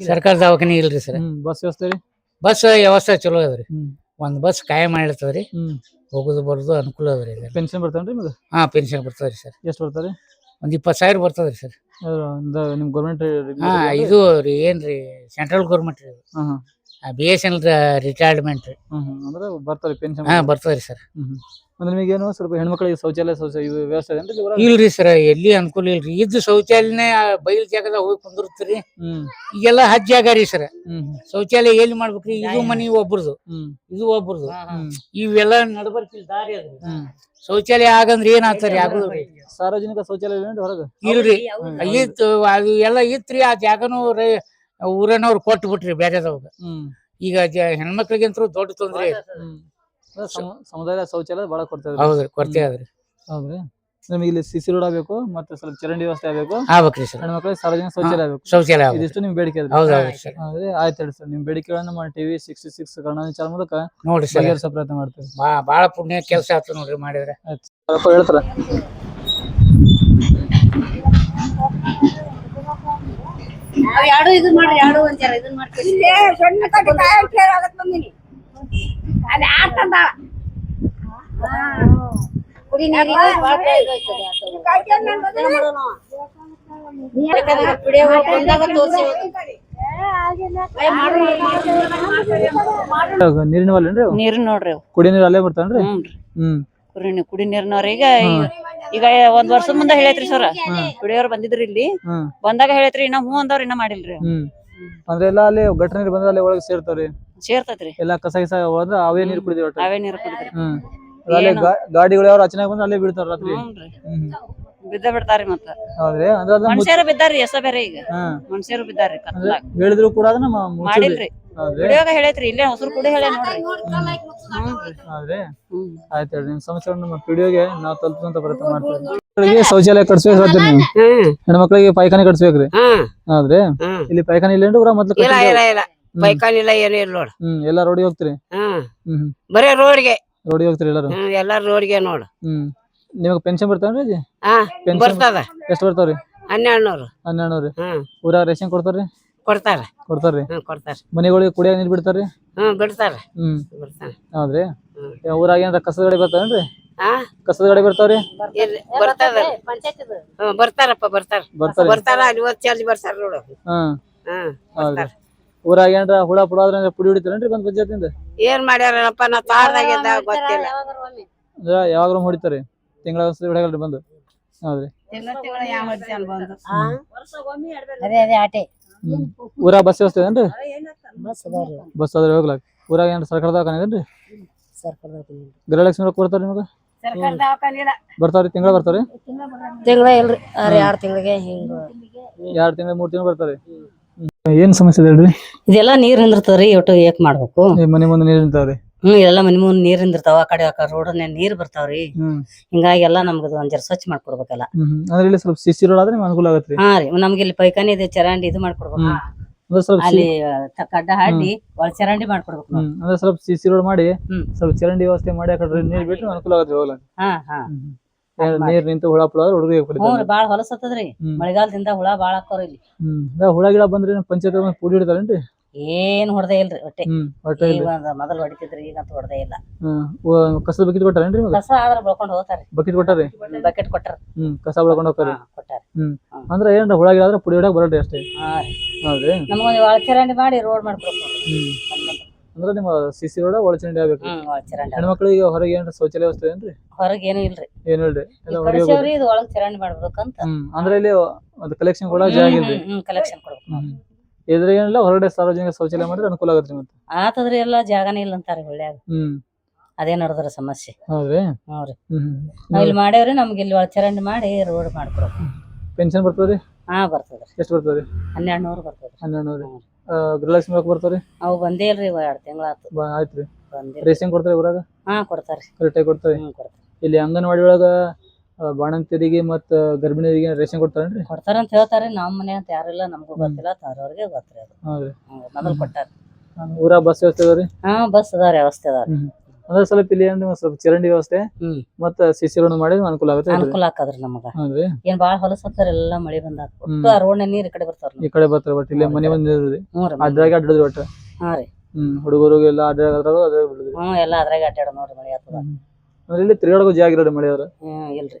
ಸರ್ಕಾರ ದವಾಖಾನೆ ಇಲ್ರಿ ಸರ್. ಹ್ಮ್ ಬಸ್ ವ್ಯವಸ್ಥೆ ರೀ? ಬಸ್ ವ್ಯವಸ್ಥೆ ಚಲೋ ಅದ್ರಿ. ಹ್ಮ್. ಒಂದ್ ಬಸ್ ಕಾಯಂ ಮಾಡಿರ್ತದ್ರಿ. ಹ್ಮ್. ಹೋಗುದು ಬರೋದು ಅನುಕೂಲ ಅದ್ರಿ ಇದೆಲ್ಲ. ಪೆನ್ಷನ್ ಬರ್ತಾನ್ರಿ ನಿಮಗೆ? ಹಾ ಪೆನ್ಷನ್ ಬರ್ತದ್ರಿ ಸರ್. ಎಷ್ಟ್ ಬರ್ತಾರೆ? ಒಂದ್ ಇಪ್ಪತ್ತು ಸಾವಿರ ಬರ್ತದ್ರಿ ಸರ್. ನಿಮ್ ಗೌರ್ಮೆಂಟ್ ಹಾ ಇದು ರೀ ಏನ್ರಿ ಸೆಂಟ್ರಲ್ ಗೌರ್ಮೆಂಟ್ ರೀ ಬಿ ಎಸ್ ಎನ್ ರಿಟೈರ್ಮೆಂಟ್ ರೀ. ಅಂದ್ರೆ ಬರ್ತಾರೆ ಪೆನ್ಷನ್ ಹಾ ಬರ್ತದ್ರಿ ಸರ್. ಅಂದ್ರೆ ನಿಮಗೇನು ಸ್ವಲ್ಪ ಹೆಣ್ಮಕ್ಳಿಗೆ ಶೌಚಾಲಯ ಶೌಚ ವ್ಯವಸ್ಥೆ ಏನ್ರಿ? ಇಲ್ರಿ ಸರ್ ಎಲ್ಲಿ ಅನುಕೂಲ ಇಲ್ರಿ. ಇದ್ದು ಶೌಚಾಲಯನೇ ಬಯಲು ಜಾಗದಾಗ ಹೋಗಿ ಕುಂದಿರ್ತೀರಿ ಹ್ಮ್. ಈಗೆಲ್ಲ ಹಜ್ ಜಾಗ ರೀ ಸರ್. ಹ್ಮ್ ಶೌಚಾಲಯ ಎಲ್ಲಿ ಮಾಡ್ಬೇಕ್ರಿ? ಇದು ಮನಿ ಒಬ್ರದು. ಹ್ಮ್. ಇದು ಒಬ್ರದು. ಹ್ಮ್. ಇವೆಲ್ಲ ನಡ್ಬರ್ಕಿಲ್ ದಾರಿ ಅದ್ರಿ ಹ್ಮ್. ಶೌಚಾಲಯ ಆಗಂದ್ರೆ ಏನಾಗ್ತಾರೆ ಆಗುದ್ರಿ ಸಾರ್ವಜನಿಕ ಶೌಚಾಲಯ ಏನ್ರಿ ಹೊರಗೆ? ಇಲ್ರಿ. ಇತ್ತು ಅದು ಎಲ್ಲ ಇತ್ರಿ ಆ ಜಾಗನು ರೈ- ಊರನವ್ರು ಕೊಟ್ಟು ಬಿಟ್ರಿ ಬೇರೆದವಾಗ ಹ್ಮ್. ಈಗ ಜ- ಹೆಣ್ಮಕ್ಳಿಗಂತೂ ದೊಡ್ಡ ತೊಂದ್ರೆ. ಐತಿ. ಹ್ಮ್. ಅಂದ್ರೆ ಸಮ- ಸಮುದಾಯ ಶೌಚಾಲಯ ಬಹಳ ಕೊಡ್ತಾರೆ ಹೌದ್ರಿ ಕೊರತೆ ಅದ್ರಿ ಹೌದ್ರಿ. ನಮಗೆ ಇಲ್ಲಿ ಸಿಸಿ ರೋಡ್ ಆಗ್ಬೇಕು ಮತ್ತೆ ಸ್ವಲ್ಪ ಚರಂಡಿ ವ್ಯವಸ್ಥೆ ಆಗ್ಬೇಕು. ಆಗ್ಬೇಕ್ರಿ ಸರ್. ಹೆಣ್ಮಕ್ಳಿಗೆ ಸಾರ್ವಜನಿಕ ಶೌಚಾಲಯ ಆಗ್ಬೇಕು. ಶೌಚಾಲಯ ಆಗ್ಬೇಕು. ಇದಿಷ್ಟು ನಿಮ್ ಬೇಡಿಕೆ ಅದ್ರಿ ಹೌದ್ರಿ ಸರ್. ಹೌದ್ರಿ ಆಯ್ತು ಹೇಳಿ ಸರ್. ನಿಮ್ ಬೇಡಿಕೆಗಳನ್ನ ಮಾಡಿ TV six six Kannada channel ಮೂಲಕ ನೋಡ್ರಿ ಸರ್. ಬಗೆಹರಿಸೋ ಪ್ರಯತ್ನ ಮಾಡ್ತೀವಿ. ಬಾ ಬಾಳ ಪುಣ್ಯ ಕೆಲಸ ಆಯ್ತು ನೋಡ್ರಿ ಮಾಡಿದ್ರೆ. ಸ್ವಲ್ಪ ಹೇಳ್ತಾರ? ಮಾಡ್ರಿ ಮಾಡ್ತೀವಿ ಅಲ್ಲಿ ಕುಡಿ ಬಂದಾಗ ತೋರ್ಸಿ ನೀರಿನ? ನೀರ್ ನೋಡ್ರಿ ಕುಡಿ ನೀರು ಅಲ್ಲೇ ಬರ್ತಾನ್ರಿ ಹ್ಮ್ ಕುಡಿ ನೀ- ಕುಡಿ ನೀರ್ನವ್ರೀಗ ಈಗ ಒಂದ್ ವರ್ಷದ ಮುಂದೆ ಹೇಳೈತ್ರಿ ಸರ್. ಕುಡಿಯೋರ್ ಬಂದಿದ್ರಿ ಇಲ್ಲಿ. ಬಂದಾಗ ಹೇಳೈತ್ರಿ ಇನ್ನ ಹೂ ಅಂದವ್ರ ಇನ್ನ ಮಾಡಿಲ್ರಿ. ಹ್ಮ್. ಅಂದ್ರೆ ಎಲ್ಲ ಅಲ್ಲಿ ನೀರು ಬಂದ್ರೆ ಅಲ್ಲಿ ಒಳಗೆ ಸೇರ್ತಾವ್ರಿ? ಸೇರ್ತೈತ್ರಿ. ಎಲ್ಲಾ ಕಸ ಗಿಸ ಹೋದ್ರ ಅವೇ ನೀರು ಕುಡಿದ್ರಿ ಒಟ್ಟು ಅವೇ ನೀರ್ ಕುಡಿದ್ರಿ. ಹ್ಮ್. ಅಲ್ಲಿ ಗಾಡಿಗಳು ಯಾವ ಅಚನಾಗ ಬಂದ್ರೆ ಅಲ್ಲೇ ಬಿಡ್ತಾರ ರಾತ್ರಿ? ಬಿದ್ದ ಬಿಡ್ತಾರಿ ಮತ್ತ. ಹೌದ್ರಿ? ಅಂದ್ರೆ ಮನುಷ್ಯರು ಬಿದ್ದಾರಿ ಎಸ ಬೇರೆ ಈಗ. ಮನುಷ್ಯರು ಬಿದ್ದಾರಿ ಕತ್ಲಾಗ. ಹೇಳಿದ್ರು ಕೂಡ ಅದನ್ನ ಮಾಡಿಲ್ರಿ. ಕುಡಿಯೋಗ ಹೇಳೈತ್ರಿ ಇಲ್ಲೇ ಹೊಸರು ಕುಡಿ ಹೇಳ ನೋಡ್ರಿ. ಹ್ಞೂನ್ರಿ ಹೌದ್ರಿ ಹ್ಮ್. ಆಯ್ತು ಹೇಳ್ರಿ ನಿಮ್ ಸಮಸ್ಯೆಗಳನ್ನ ನಮ್ಮ ಪಿಡಿಯೋಗೆ ನಾವು ಪ್ರಯತ್ನ ಮಾಡ್ತೀವಿ. ಮಕ್ಕಳಿಗೆ ಶೌಚಾಲಯ ಕಟ್ಸ್ಬೇಕು ನೀವು. ಹೆಣ್ಮಕ್ಳಿಗೆ ಪಾಯ್ಖಾನೆ ಕಟ್ಸ್ಬೇಕ್ರಿ. ಹೌದ್ರಿ ಇಲ್ಲಿ ಪಾಯ್ಖಾನೆ ಇಲ್ಲ ಊರ ಮೊದ್ಲು ಇಲ್ಲ ಕಟ್ಟಿದ್ರಿ? ಇಲ್ಲ ಇಲ್ಲ. ಬೈಕಾನ್ ಇಲ್ಲ ಏನೂ ಇಲ್ಲ ನೋಡು. ಹ್ಮ್ ಎಲ್ಲಾ ರೋಡಿಗೆ ಹೋಗ್ತೀರಿ? ಹ್ಮ್. ಹ್ಮ್ ಬರೇ ರೋಡ್ಗೆ. ರೋಡಿಗೆ ಹೋಗ್ತೀರಿ ಎಲ್ಲಾರು? ಎಲ್ಲಾರು ಎಲ್ಲಾ ರೋಡ್ಗೆ ನೋಡು. ಹ್ಮ್. ನಿಮಗ್ ಪೆನ್ಷನ್ ಬರ್ತಾವ್ರಿ ಎಷ್ಟು ಬರ್ತದ. ಎಷ್ಟ್ ಬರ್ತಾವ್ರಿ? ಹನ್ನೆರಡು ನೂರು ಹನ್ನೆರಡು ನೂರು ಊರಾಗ ರೇಷನ್ ಕೊಡ್ತಾರ್ರಿ? ಕೊಡ್ತಾರ. ಕೊಡ್ತಾರ್ರಿ? ಹ್ಮ್ ಕೊಡ್ತಾರ. ಮನೆಗಳಿಗೆ ಕುಡಿಯಾಕ ನೀರ್ ಬಿಡ್ತಾರ್ರಿ? ಹ್ಮ್ ಬಿಡ್ತಾರ. ಹ್ಮ್. ಬಿಡ್ತಾರ. ಹೌದ್ರಿ? ಹ್ಮ್. ಯಾವ ಊರಾಗ ಏನಾರ ಕಸದ ಗಾಡಿ ಬರ್ತಾವೇನ್ರಿ? ಹಾ ಕಸದ ಗಾಡಿ ಬರ್ತಾವ್ರಿ? ಹ್ಮ್ ಬರ್ತಾರಪ್ಪ ಬರ್ತಾರ. ಬರ್ತಾರ. ಬರ್ತಾರ ಅಲ್ಲಿ ಚಾರ್ಜ್ ಬರ್ತಾರ ನೋಡು. ಹ್ಮ್ ಹ್ಮ್ ಹೌದ್ರಿ. ಊರಾಗ ಏನ್ರ ಹುಳ ಆದ್ರೆ ಪುಡಿ ಹೊಡಿತಾರೇನ್ರಿ ಬಂದ್ ಪಂಚಾಯತಿಂದ ಏನ್ ಮಾಡ್ಯಾರಪ್ಪ ನಾ ತಾಳ್ದಾಗಿದ್ದ ಗೊತ್ತಿಲ್ಲ. ಅಂದ್ರ ಯಾವಾಗ್ಲೂ ಹೊಡಿತಾರಿ. ತಿಂಗಳ ಒಂದ್ಸತಿ ಹೊಡ್ಯಾಗಲ್ರಿ ಬಂದು. ಹೌದ್ರಿ. ಅದೇ ಅದೇ ಆಟೆ. ಊರಾಗ ಬಸ್ ವ್ಯವಸ್ಥೆ ಏನ್ರಿ ಬಸ್ ಅದಾವ್ರಿ ಬಸ್ ಆದ್ರೆ ಹೋಗ್ಲಾಕ. ಊರಾಗ ಏನ್ರಿ ಸರ್ಕಾರದ ದವಾಖಾನೆ ಸರ್ಕಾರದಾಗ ಗೃಹಲಕ್ಷ್ಮಿ ರೊಕ್ಕ ಬರ್ತಾರ ನಿಮಗ? ಬರ್ತಾವ್ರಿ ತಿಂಗಳ ಬರ್ತಾವ್ರಿ? ತಿಂಗಳ ಇಲ್ರಿ. ಆರ್ ಎರಡ್ ತಿಂಗಳಿಗೆ ಹಿಂಗ ಎರಡ್ ತಿಂಗಳ ಮೂರ್ ತಿಂಗಳು ಬರ್ತಾವ್ರಿ? ಹ್ಮ್. ಏನ್ ಸಮಸ್ಯೆ ಇದೆ ಹೇಳ್ರಿ? ಇದೆಲ್ಲಾ ನೀರ್ ನಿಂದಿರ್ತದ್ರಿ ಒಟ್ಟು ಏಕ್ ಮಾಡ್ಬೇಕು. ಈ ಮನೆ ಮುಂದೆ ನೀರ್ ನಿಂತಾವ್ರಿ ಹ್ಮ್ ಎಲ್ಲ ಮನಿ ಮುಂದ್ ನೀರ್ ಇರ್ತಾವ ಆ ಕಡೆ ಆ ಕಡೆ ರೋಡ್ ನೀರ್ ಬರ್ತಾವ್ರಿ. ಹ್ಮ್. ಹಿಂಗಾಗಿ ಎಲ್ಲಾ ನಮ್ಗದು ಒಂದ್ ಜರ ಸ್ವಚ್ಛ ಮಾಡ್ಕೊಡ್ಬೇಕಲ್ಲ. ಹ್ಮ್ ಹ್ಮ್. ಅಂದ್ರೆ ಇಲ್ಲಿ ಸ್ವಲ್ಪ ಸಿಸಿ ರೋಡ್ ಆದ್ರೆ ನಿಮ್ಗೆ ಅನುಕೂಲ ಆಗತ್ರಿ. ಹಾ ರೀ ನಮ್ಗೆ ಇಲ್ಲಿ ಪೈಖಾನೆ ಇದೆ ಚರಂಡಿ ಇದು ಮಾಡ್ಕೊಡ್ಬೇಕು. ಹ್ಮ್. ಅಂದ್ರೆ ಸ್ವಲ್ಪ ಸಿ- ಅಲ್ಲಿ ತ- ಕಡ್ಡ ಹಾಡಿ ಒಳ ಚರಂಡಿ ಮಾಡ್ಕೊಡ್ಬೇಕು ನಾವು. ಹ್ಮ್. ಅಂದ್ರೆ ಸ್ವಲ್ಪ ಸಿಸಿ ರೋಡ್ ಮಾಡಿ ಹ್ಮ್. ಸ್ವಲ್ಪ ಚರಂಡಿ ವ್ಯವಸ್ಥೆ ಮಾಡಿ ಆ ಕಡೆ ನೀರ್ ಬಿಟ್ರೆ ಅನುಕೂಲ ಆಗತ್ರಿ ಹೋಗ್ಲಾಕ ಹಾ ಹಾ. ನೀರ್ ನಿಂತು ಹುಳ ಪುಳ ಆದ್ರೆ ಹುಡುಗರಿಗೆ ಹ್ಞೂ ರೀ ಬಾಳ ಹೊಲಸತ್ತದ್ರಿ. ಹ್ಮ್. ಮಳೆಗಾಲದಿಂದ ಹುಳ ಬಾಳ ಹಾಕೋರಿ ಇಲ್ಲಿ. ಹ್ಮ್. ಅಂದ್ರೆ ಹುಳ ಗಿಡ ಬಂದ್ರೆ ಪಂಚಾಯತ್ ಪುಡಿ ಹಿಡಿತಾರೇನ್ರಿ ಏನ್ ಹೊಡೆದೇ ಇಲ್ರಿ ಒಟ್ಟೆ ಈಗ ಒಂದ್ ಮೊದಲ್ ಹೊಡಿತಿದ್ರಿ ಈಗಂತೂ ಹೊಡೆದೇ ಇಲ್ಲ. ಕಸ ಕಸದ ಬಕೆಟ್ ಕೊಟ್ಟಾರೇನ್ರಿ ಇವಾಗ? ಕಸ ಆದ್ರೆ ಬಳ್ಕೊಂಡು ಹೋಗ್ತಾರೆ ಬಕೆಟ್ ಕೊಟ್ಟಾರಿ? ಬಕೆಟ್ ಕೊಟ್ಟಾರ. ಹ್ಮ್ ಕಸ ಬಳ್ಕೊಂಡು ಹೋಗ್ತಾರೆ ಕೊಟ್ಟಾರೆ. ಹ್ಮ್ ಅಂದ್ರೆ ಏನ್ರ ಹುಳ ಗಿಡ ಆದ್ರೆ ಪುಡಿ ಹೊಡಕ್ ಬರಲ್ರಿ ಅಷ್ಟೇ? ಹೌದ್ರಿ? ನಮ್ಗೊಂದ್ ಒಳ ಚರಂಡಿ ಮಾಡಿ ರೋಡ್ ಮಾಡ್ಕೊಡ್ಬೇಕು ಅಂದ್ರ ನಿಮ್ಮ ಸಿಸಿ ರೋಡ ಒಳಚಂಡಿ ಆಗ್ಬೇಕು. ಹೆಣ್ಮಕ್ಳಿಗೆ ಹೊರಗೆ ಏನ್ರ ಶೌಚಾಲಯ ವ್ಯವಸ್ಥೆ ಏನ್ರಿ? ಹೊರಗೆ ಏನು ಇಲ್ರಿ. ಏನು ಇಲ್ರಿ. ಈಗ ಇದು ಒಳಗ್ ಚರಂಡಿ ಮಾಡ್ಬೇಕಂತ. ಹ್ಮ್ ಅಂದ್ರೆ ಇಲ್ಲಿ ಒಂದು ಕಲೆಕ್ಷನ್ ಕೂಡ ಜಾಗ ಇಲ್ರಿ? ಕಲೆಕ್ಷನ್ ಕೊಡ್ಬೇಕು ಇದ್ರ ಏನಿಲ್ಲ ಹೊರಗಡೆ ಸಾರ್ವಜನಿಕ ಶೌಚಾಲಯ ಮಾಡಿದ್ರೆ ಅನುಕೂಲ ಆಗತ್ರಿ ಮತ್ತೆ? ಆತದ್ರಿ ಎಲ್ಲಾ ಜಾಗನೇ ಇಲ್ಲ ಅಂತಾರೆ ಒಳ್ಳೆಯ ಹ್ಮ್. ಅದೇ ನಡೆದ್ರ ಸಮಸ್ಯೆ. ಹೌದ್ರಿ? ಹ್ಞೂ ರೀ. ಹ್ಮ್ ನಾವ್ ಇಲ್ಲಿ ಮಾಡೇವ್ರಿ ನಮ್ಗೆ ಇಲ್ಲಿ ಒಳ ಚರಂಡಿ ಮಾಡಿ ರೋಡ್ ಮಾಡ್ಕೊಡ್ಬೇಕು ಪೆನ್ಷನ್ ಬರ್ತದ್ರಿ? ಹಾ ಬರ್ತದ್ರಿ. ಎಷ್ಟು ಬರ್ತದ್ರಿ? ಹನ್ನೆರಡು ನೂರು ಬರ್ತದ್ರಿ ಹನ್ನೆರಡು ನೂರು ಗೃಹಲಕ್ಷ್ಮಿ ರೊಕ್ಕ ಬರ್ತಾವ್ರಿ ಅವು ಬಂದೇ ಇಲ್ರಿ ಇವ ಎರಡ್ ತಿಂಗಳಾತು ಬ- ಆಯ್ತ್ರಿ ಬಂದಿಲ್ಲ ರೇಷನ್ ಕೊಡ್ತಾರೆ ಊರಾಗ? ಹಾ ಕೊಡ್ತಾರ್ರಿ ಕರೆಕ್ಟಾಗಿ ಕೊಡ್ತಾರೆ. ಹ್ಮ್ ಕೊಡ್ತಾರ. ಇಲ್ಲಿ ಅಂಗನವಾಡಿ ಒಳಗ ಬಾಣಂತಿಯರಿಗೆ ಮತ್ತ ಗರ್ಭಿಣಿಯರಿಗೆ ರೇಷನ್ ಕೊಡ್ತಾರೇನ್ರಿ? ಕೊಡ್ತಾರ ಅಂತ ಹೇಳ್ತಾರೆ. ನಮ್ಮ ಮನೆ ಅಂತ ಯಾರಿಲ್ಲ ನಮಗೂ ಗೊತ್ತಿಲ್ಲ. ತಾರವ್ರಿಗೆ ಗೊತ್ತರಿ ಅದು. ಹೌದ್ರಿ. ಮೊದಲ್ ಕೊಟ್ಟಾರ. ಊರಾಗ ಬಸ್ ವ್ಯವಸ್ಥೆ ಅದಾವ್ರಿ? ಹಾ ಬಸ್ ಅದಾವ್ರಿ ವ್ಯವಸ್ಥೆ ಅದಾವ್ರಿ. ಅಂದ್ರೆ ಸ್ವಲ್ಪ ಇಲ್ಲಿ ಅಂದ್ರೆ ಸ್ವಲ್ಪ ಚರಂಡಿ ವ್ಯವಸ್ಥೆ ಹ್ಮ್. ಮತ್ತ ಸಿಸಿ ರೋಡ್ ಮಾಡಿದ್ರೆ ಅನುಕೂಲ ಆಗುತ್ತೆ. ಅನುಕೂಲ ಆಕದ್ರಿ ನಮಗ. ಹೌದ್ರಿ. ಏನ್ ಬಾಳ ಹೊಲಸ ಹತ್ತಾರ ಎಲ್ಲಾ ಮಳಿ ಬಂದಾಕ ಹ್ಮ್. ಒಟ್ಟು ಆ ರೋಡ್ ನೀರ್ ಈ ಕಡೆ ಬರ್ತಾರ ಈ ಕಡೆ ಬರ್ತಾರ ಬಟ್ ಇಲ್ಲಿ ಮನೆ ಬಂದ್ ನಿಲ್ರಿ. ಹ್ಞೂ ಅದ್ರಾಗೆ ಅಡ್ಡದ್ರಿ ಒಟ್ಟ. ಹಾ ರೀ. ಹ್ಮ್ ಹುಡುಗರಿಗೆಲ್ಲ ಅದ್ರಾಗ ಅದ್ರಾಗ ಅದ್ರಾಗ ಬಿಡುದ್ರಿ ಹ್ಮ್ ಎಲ್ಲಾ ಅದ್ರಾಗ ಅಡ್ಡಾಡ ನೋಡ್ರಿ ಮಳಿ ಆತದ ಅಂದ್ರೆ ಇಲ್ಲಿ ತಿರುಗಾಡೋ ಜಾಗ ಇರೋರಿ ಮಳೆ ಅವ್ರ? ಹ್ಮ್ ಇಲ್ರಿ.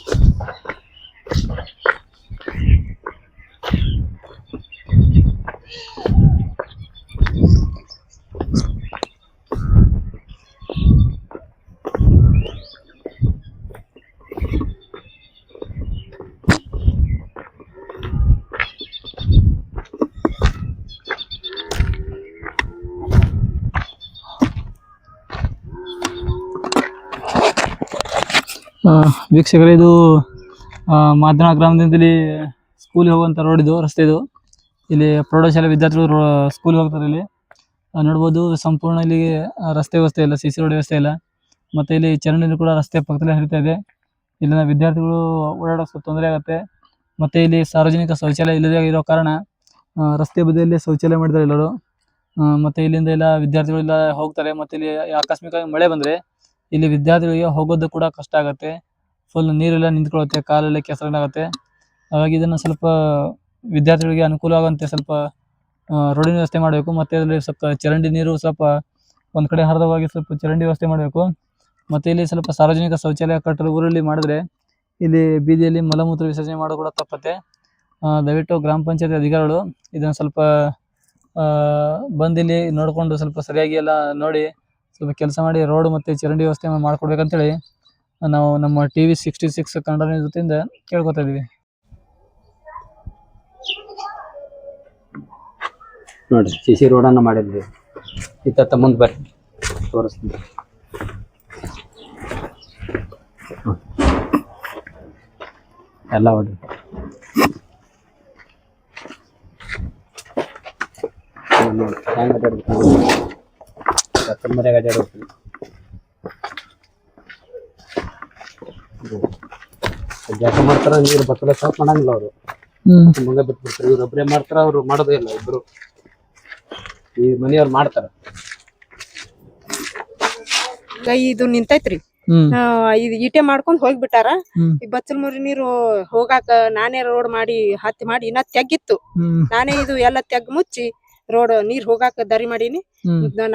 ವೀಕ್ಷಕರೇ, ಇದು ಮಾದನ ಗ್ರಾಮದಿಂದಲೇ ಸ್ಕೂಲಿಗೆ ಹೋಗುವಂಥ ರೋಡ್ ಇದು, ರಸ್ತೆ ಇದು. ಇಲ್ಲಿ ಪ್ರೌಢಶಾಲೆ ವಿದ್ಯಾರ್ಥಿಗಳು ಸ್ಕೂಲ್ ಹೋಗ್ತಾರೆ ಇಲ್ಲಿ. ನೋಡ್ಬೋದು, ಸಂಪೂರ್ಣ ಇಲ್ಲಿ ರಸ್ತೆ ವ್ಯವಸ್ಥೆ ಇಲ್ಲ ಸಿ ಸಿ ರೋಡ್ ವ್ಯವಸ್ಥೆ ಇಲ್ಲ. ಮತ್ತೆ ಇಲ್ಲಿ ಚರಂಡಿನೂ ಕೂಡ ರಸ್ತೆ ಪಕ್ಕದಲ್ಲೇ ಹರಿತಾ ಇದೆ. ಇಲ್ಲಿನ ವಿದ್ಯಾರ್ಥಿಗಳು ಸ್ವಲ್ಪ ತೊಂದರೆ ಆಗುತ್ತೆ. ಮತ್ತೆ ಇಲ್ಲಿ ಸಾರ್ವಜನಿಕ ಶೌಚಾಲಯ ಇಲ್ಲದೆ ಇರೋ ಕಾರಣ ರಸ್ತೆ ಬದಿಯಲ್ಲಿ ಶೌಚಾಲಯ ಮಾಡಿದ್ದಾರೆ ಎಲ್ಲರೂ. ಮತ್ತೆ ಇಲ್ಲಿಂದ ಎಲ್ಲ ವಿದ್ಯಾರ್ಥಿಗಳೆಲ್ಲ ಹೋಗ್ತಾರೆ. ಮತ್ತೆ ಇಲ್ಲಿ ಆಕಸ್ಮಿಕವಾಗಿ ಮಳೆ ಬಂದ್ರೆ ಇಲ್ಲಿ ವಿದ್ಯಾರ್ಥಿಗಳಿಗೆ ಹೋಗೋದು ಕೂಡ ಕಷ್ಟ ಆಗುತ್ತೆ. ಫುಲ್ ನೀರೆಲ್ಲ ನಿಂತ್ಕೊಳ್ಳುತ್ತೆ ಕಾಲೆಲ್ಲ ಕೆಸರನ್ನಾಗುತ್ತೆ ಹಾಗಾಗಿ ಇದನ್ನು ಸ್ವಲ್ಪ ವಿದ್ಯಾರ್ಥಿಗಳಿಗೆ ಅನುಕೂಲ ಆಗುವಂತೆ ಸ್ವಲ್ಪ ರೋಡಿನ ವ್ಯವಸ್ಥೆ ಮಾಡಬೇಕು. ಮತ್ತೆ ಅದರಲ್ಲಿ ಸ್ವಲ್ಪ ಚರಂಡಿ ನೀರು ಸ್ವಲ್ಪ ಒಂದ್ ಕಡೆ ಹರಿದವಾಗಿ ಸ್ವಲ್ಪ ಚರಂಡಿ ವ್ಯವಸ್ಥೆ ಮಾಡಬೇಕು. ಮತ್ತೆ ಇಲ್ಲಿ ಸ್ವಲ್ಪ ಸಾರ್ವಜನಿಕ ಶೌಚಾಲಯ ಕಟ್ಟಲು ಊರಲ್ಲಿ ಮಾಡಿದ್ರೆ ಇಲ್ಲಿ ಬೀದಿಯಲ್ಲಿ ಮಲಮೂತ್ರ ವಿಸರ್ಜನೆ ಮಾಡೋದು ಕೂಡ ತಪ್ಪತ್ತೆ. ದಯವಿಟ್ಟು ಗ್ರಾಮ ಪಂಚಾಯತ್ ಅಧಿಕಾರಿಗಳು ಇದನ್ನು ಸ್ವಲ್ಪ ಆ, ಬಂದು ಇಲ್ಲಿ ನೋಡಿಕೊಂಡು ಸ್ವಲ್ಪ ಸರಿಯಾಗಿ ಎಲ್ಲ ನೋಡಿ ಸ್ವಲ್ಪ ಕೆಲಸ ಮಾಡಿ ರೋಡ್ ಮತ್ತೆ ಚರಂಡಿ ವ್ಯವಸ್ಥೆ ಮಾಡ್ಕೊಡ್ಬೇಕಂತೇಳಿ ನಾವು ನಮ್ಮ T V sixty six Kannada ಜೊತೆಯಿಂದ ಕೇಳ್ಕೊತಾ ಇದೀವಿ ನೋಡ್ರಿ ಸಿ ಸಿ ರೋಡನ್ನ ಮಾಡಿದ್ವಿ. ಇತ್ತ ಮುಂದೆ ಬರ್ರಿ. ತೋರಿಸ್ತೀನಿ. ಎಲ್ಲ ಹೆಂಗ್ ಕತ್ತಲ್ ಮರ್ಯಾಗ ಅಡ್ಯಾಡ್ಬೇಕು. ಇದು. ಜಾಗ ಮಾಡ್ತಾರ ನೀರು ಬತ್ತಲ ಸಾಫ್ ಮಾಡಂಗಿಲ್ಲ ಅವರು ಹ್ಮ್ ಬಿಟ್ಬಿಡ್ತಾರೆ ಇವ್ರು ಒಬ್ಬರೇ ಮಾಡ್ತಾರ ಅವ್ರು ಮಾಡೋದೇ ಇಲ್ಲ ಇಬ್ರು ಈ ಮನೆಯವ್ರು ಮಾಡ್ತಾರ ಇದು ನಿಂತೈತ್ರಿ ಆ, ಇದು ಈಟೆ ಮಾಡ್ಕೊಂಡ್ ಹೋಗ್ಬಿಟ್ಟಾರ ಈ ಈ ಬಚ್ಚಲ್ಮುರಿ ನೀರು ಹೋಗಾಕ ನಾನೇ ರೋಡ್ ಮಾಡಿ ಹತ್ತಿ ಮಾಡಿ ಇನ್ನ ತೆಗ್ಗಿತ್ತು ನಾನೇ ಇದು ಎಲ್ಲ ತೆಗ್ ಮುಚ್ಚಿ ರೋಡ್ ನೀರ್ ಹೋಗಾಕ ದಾರಿ ಮಾಡೀನಿ.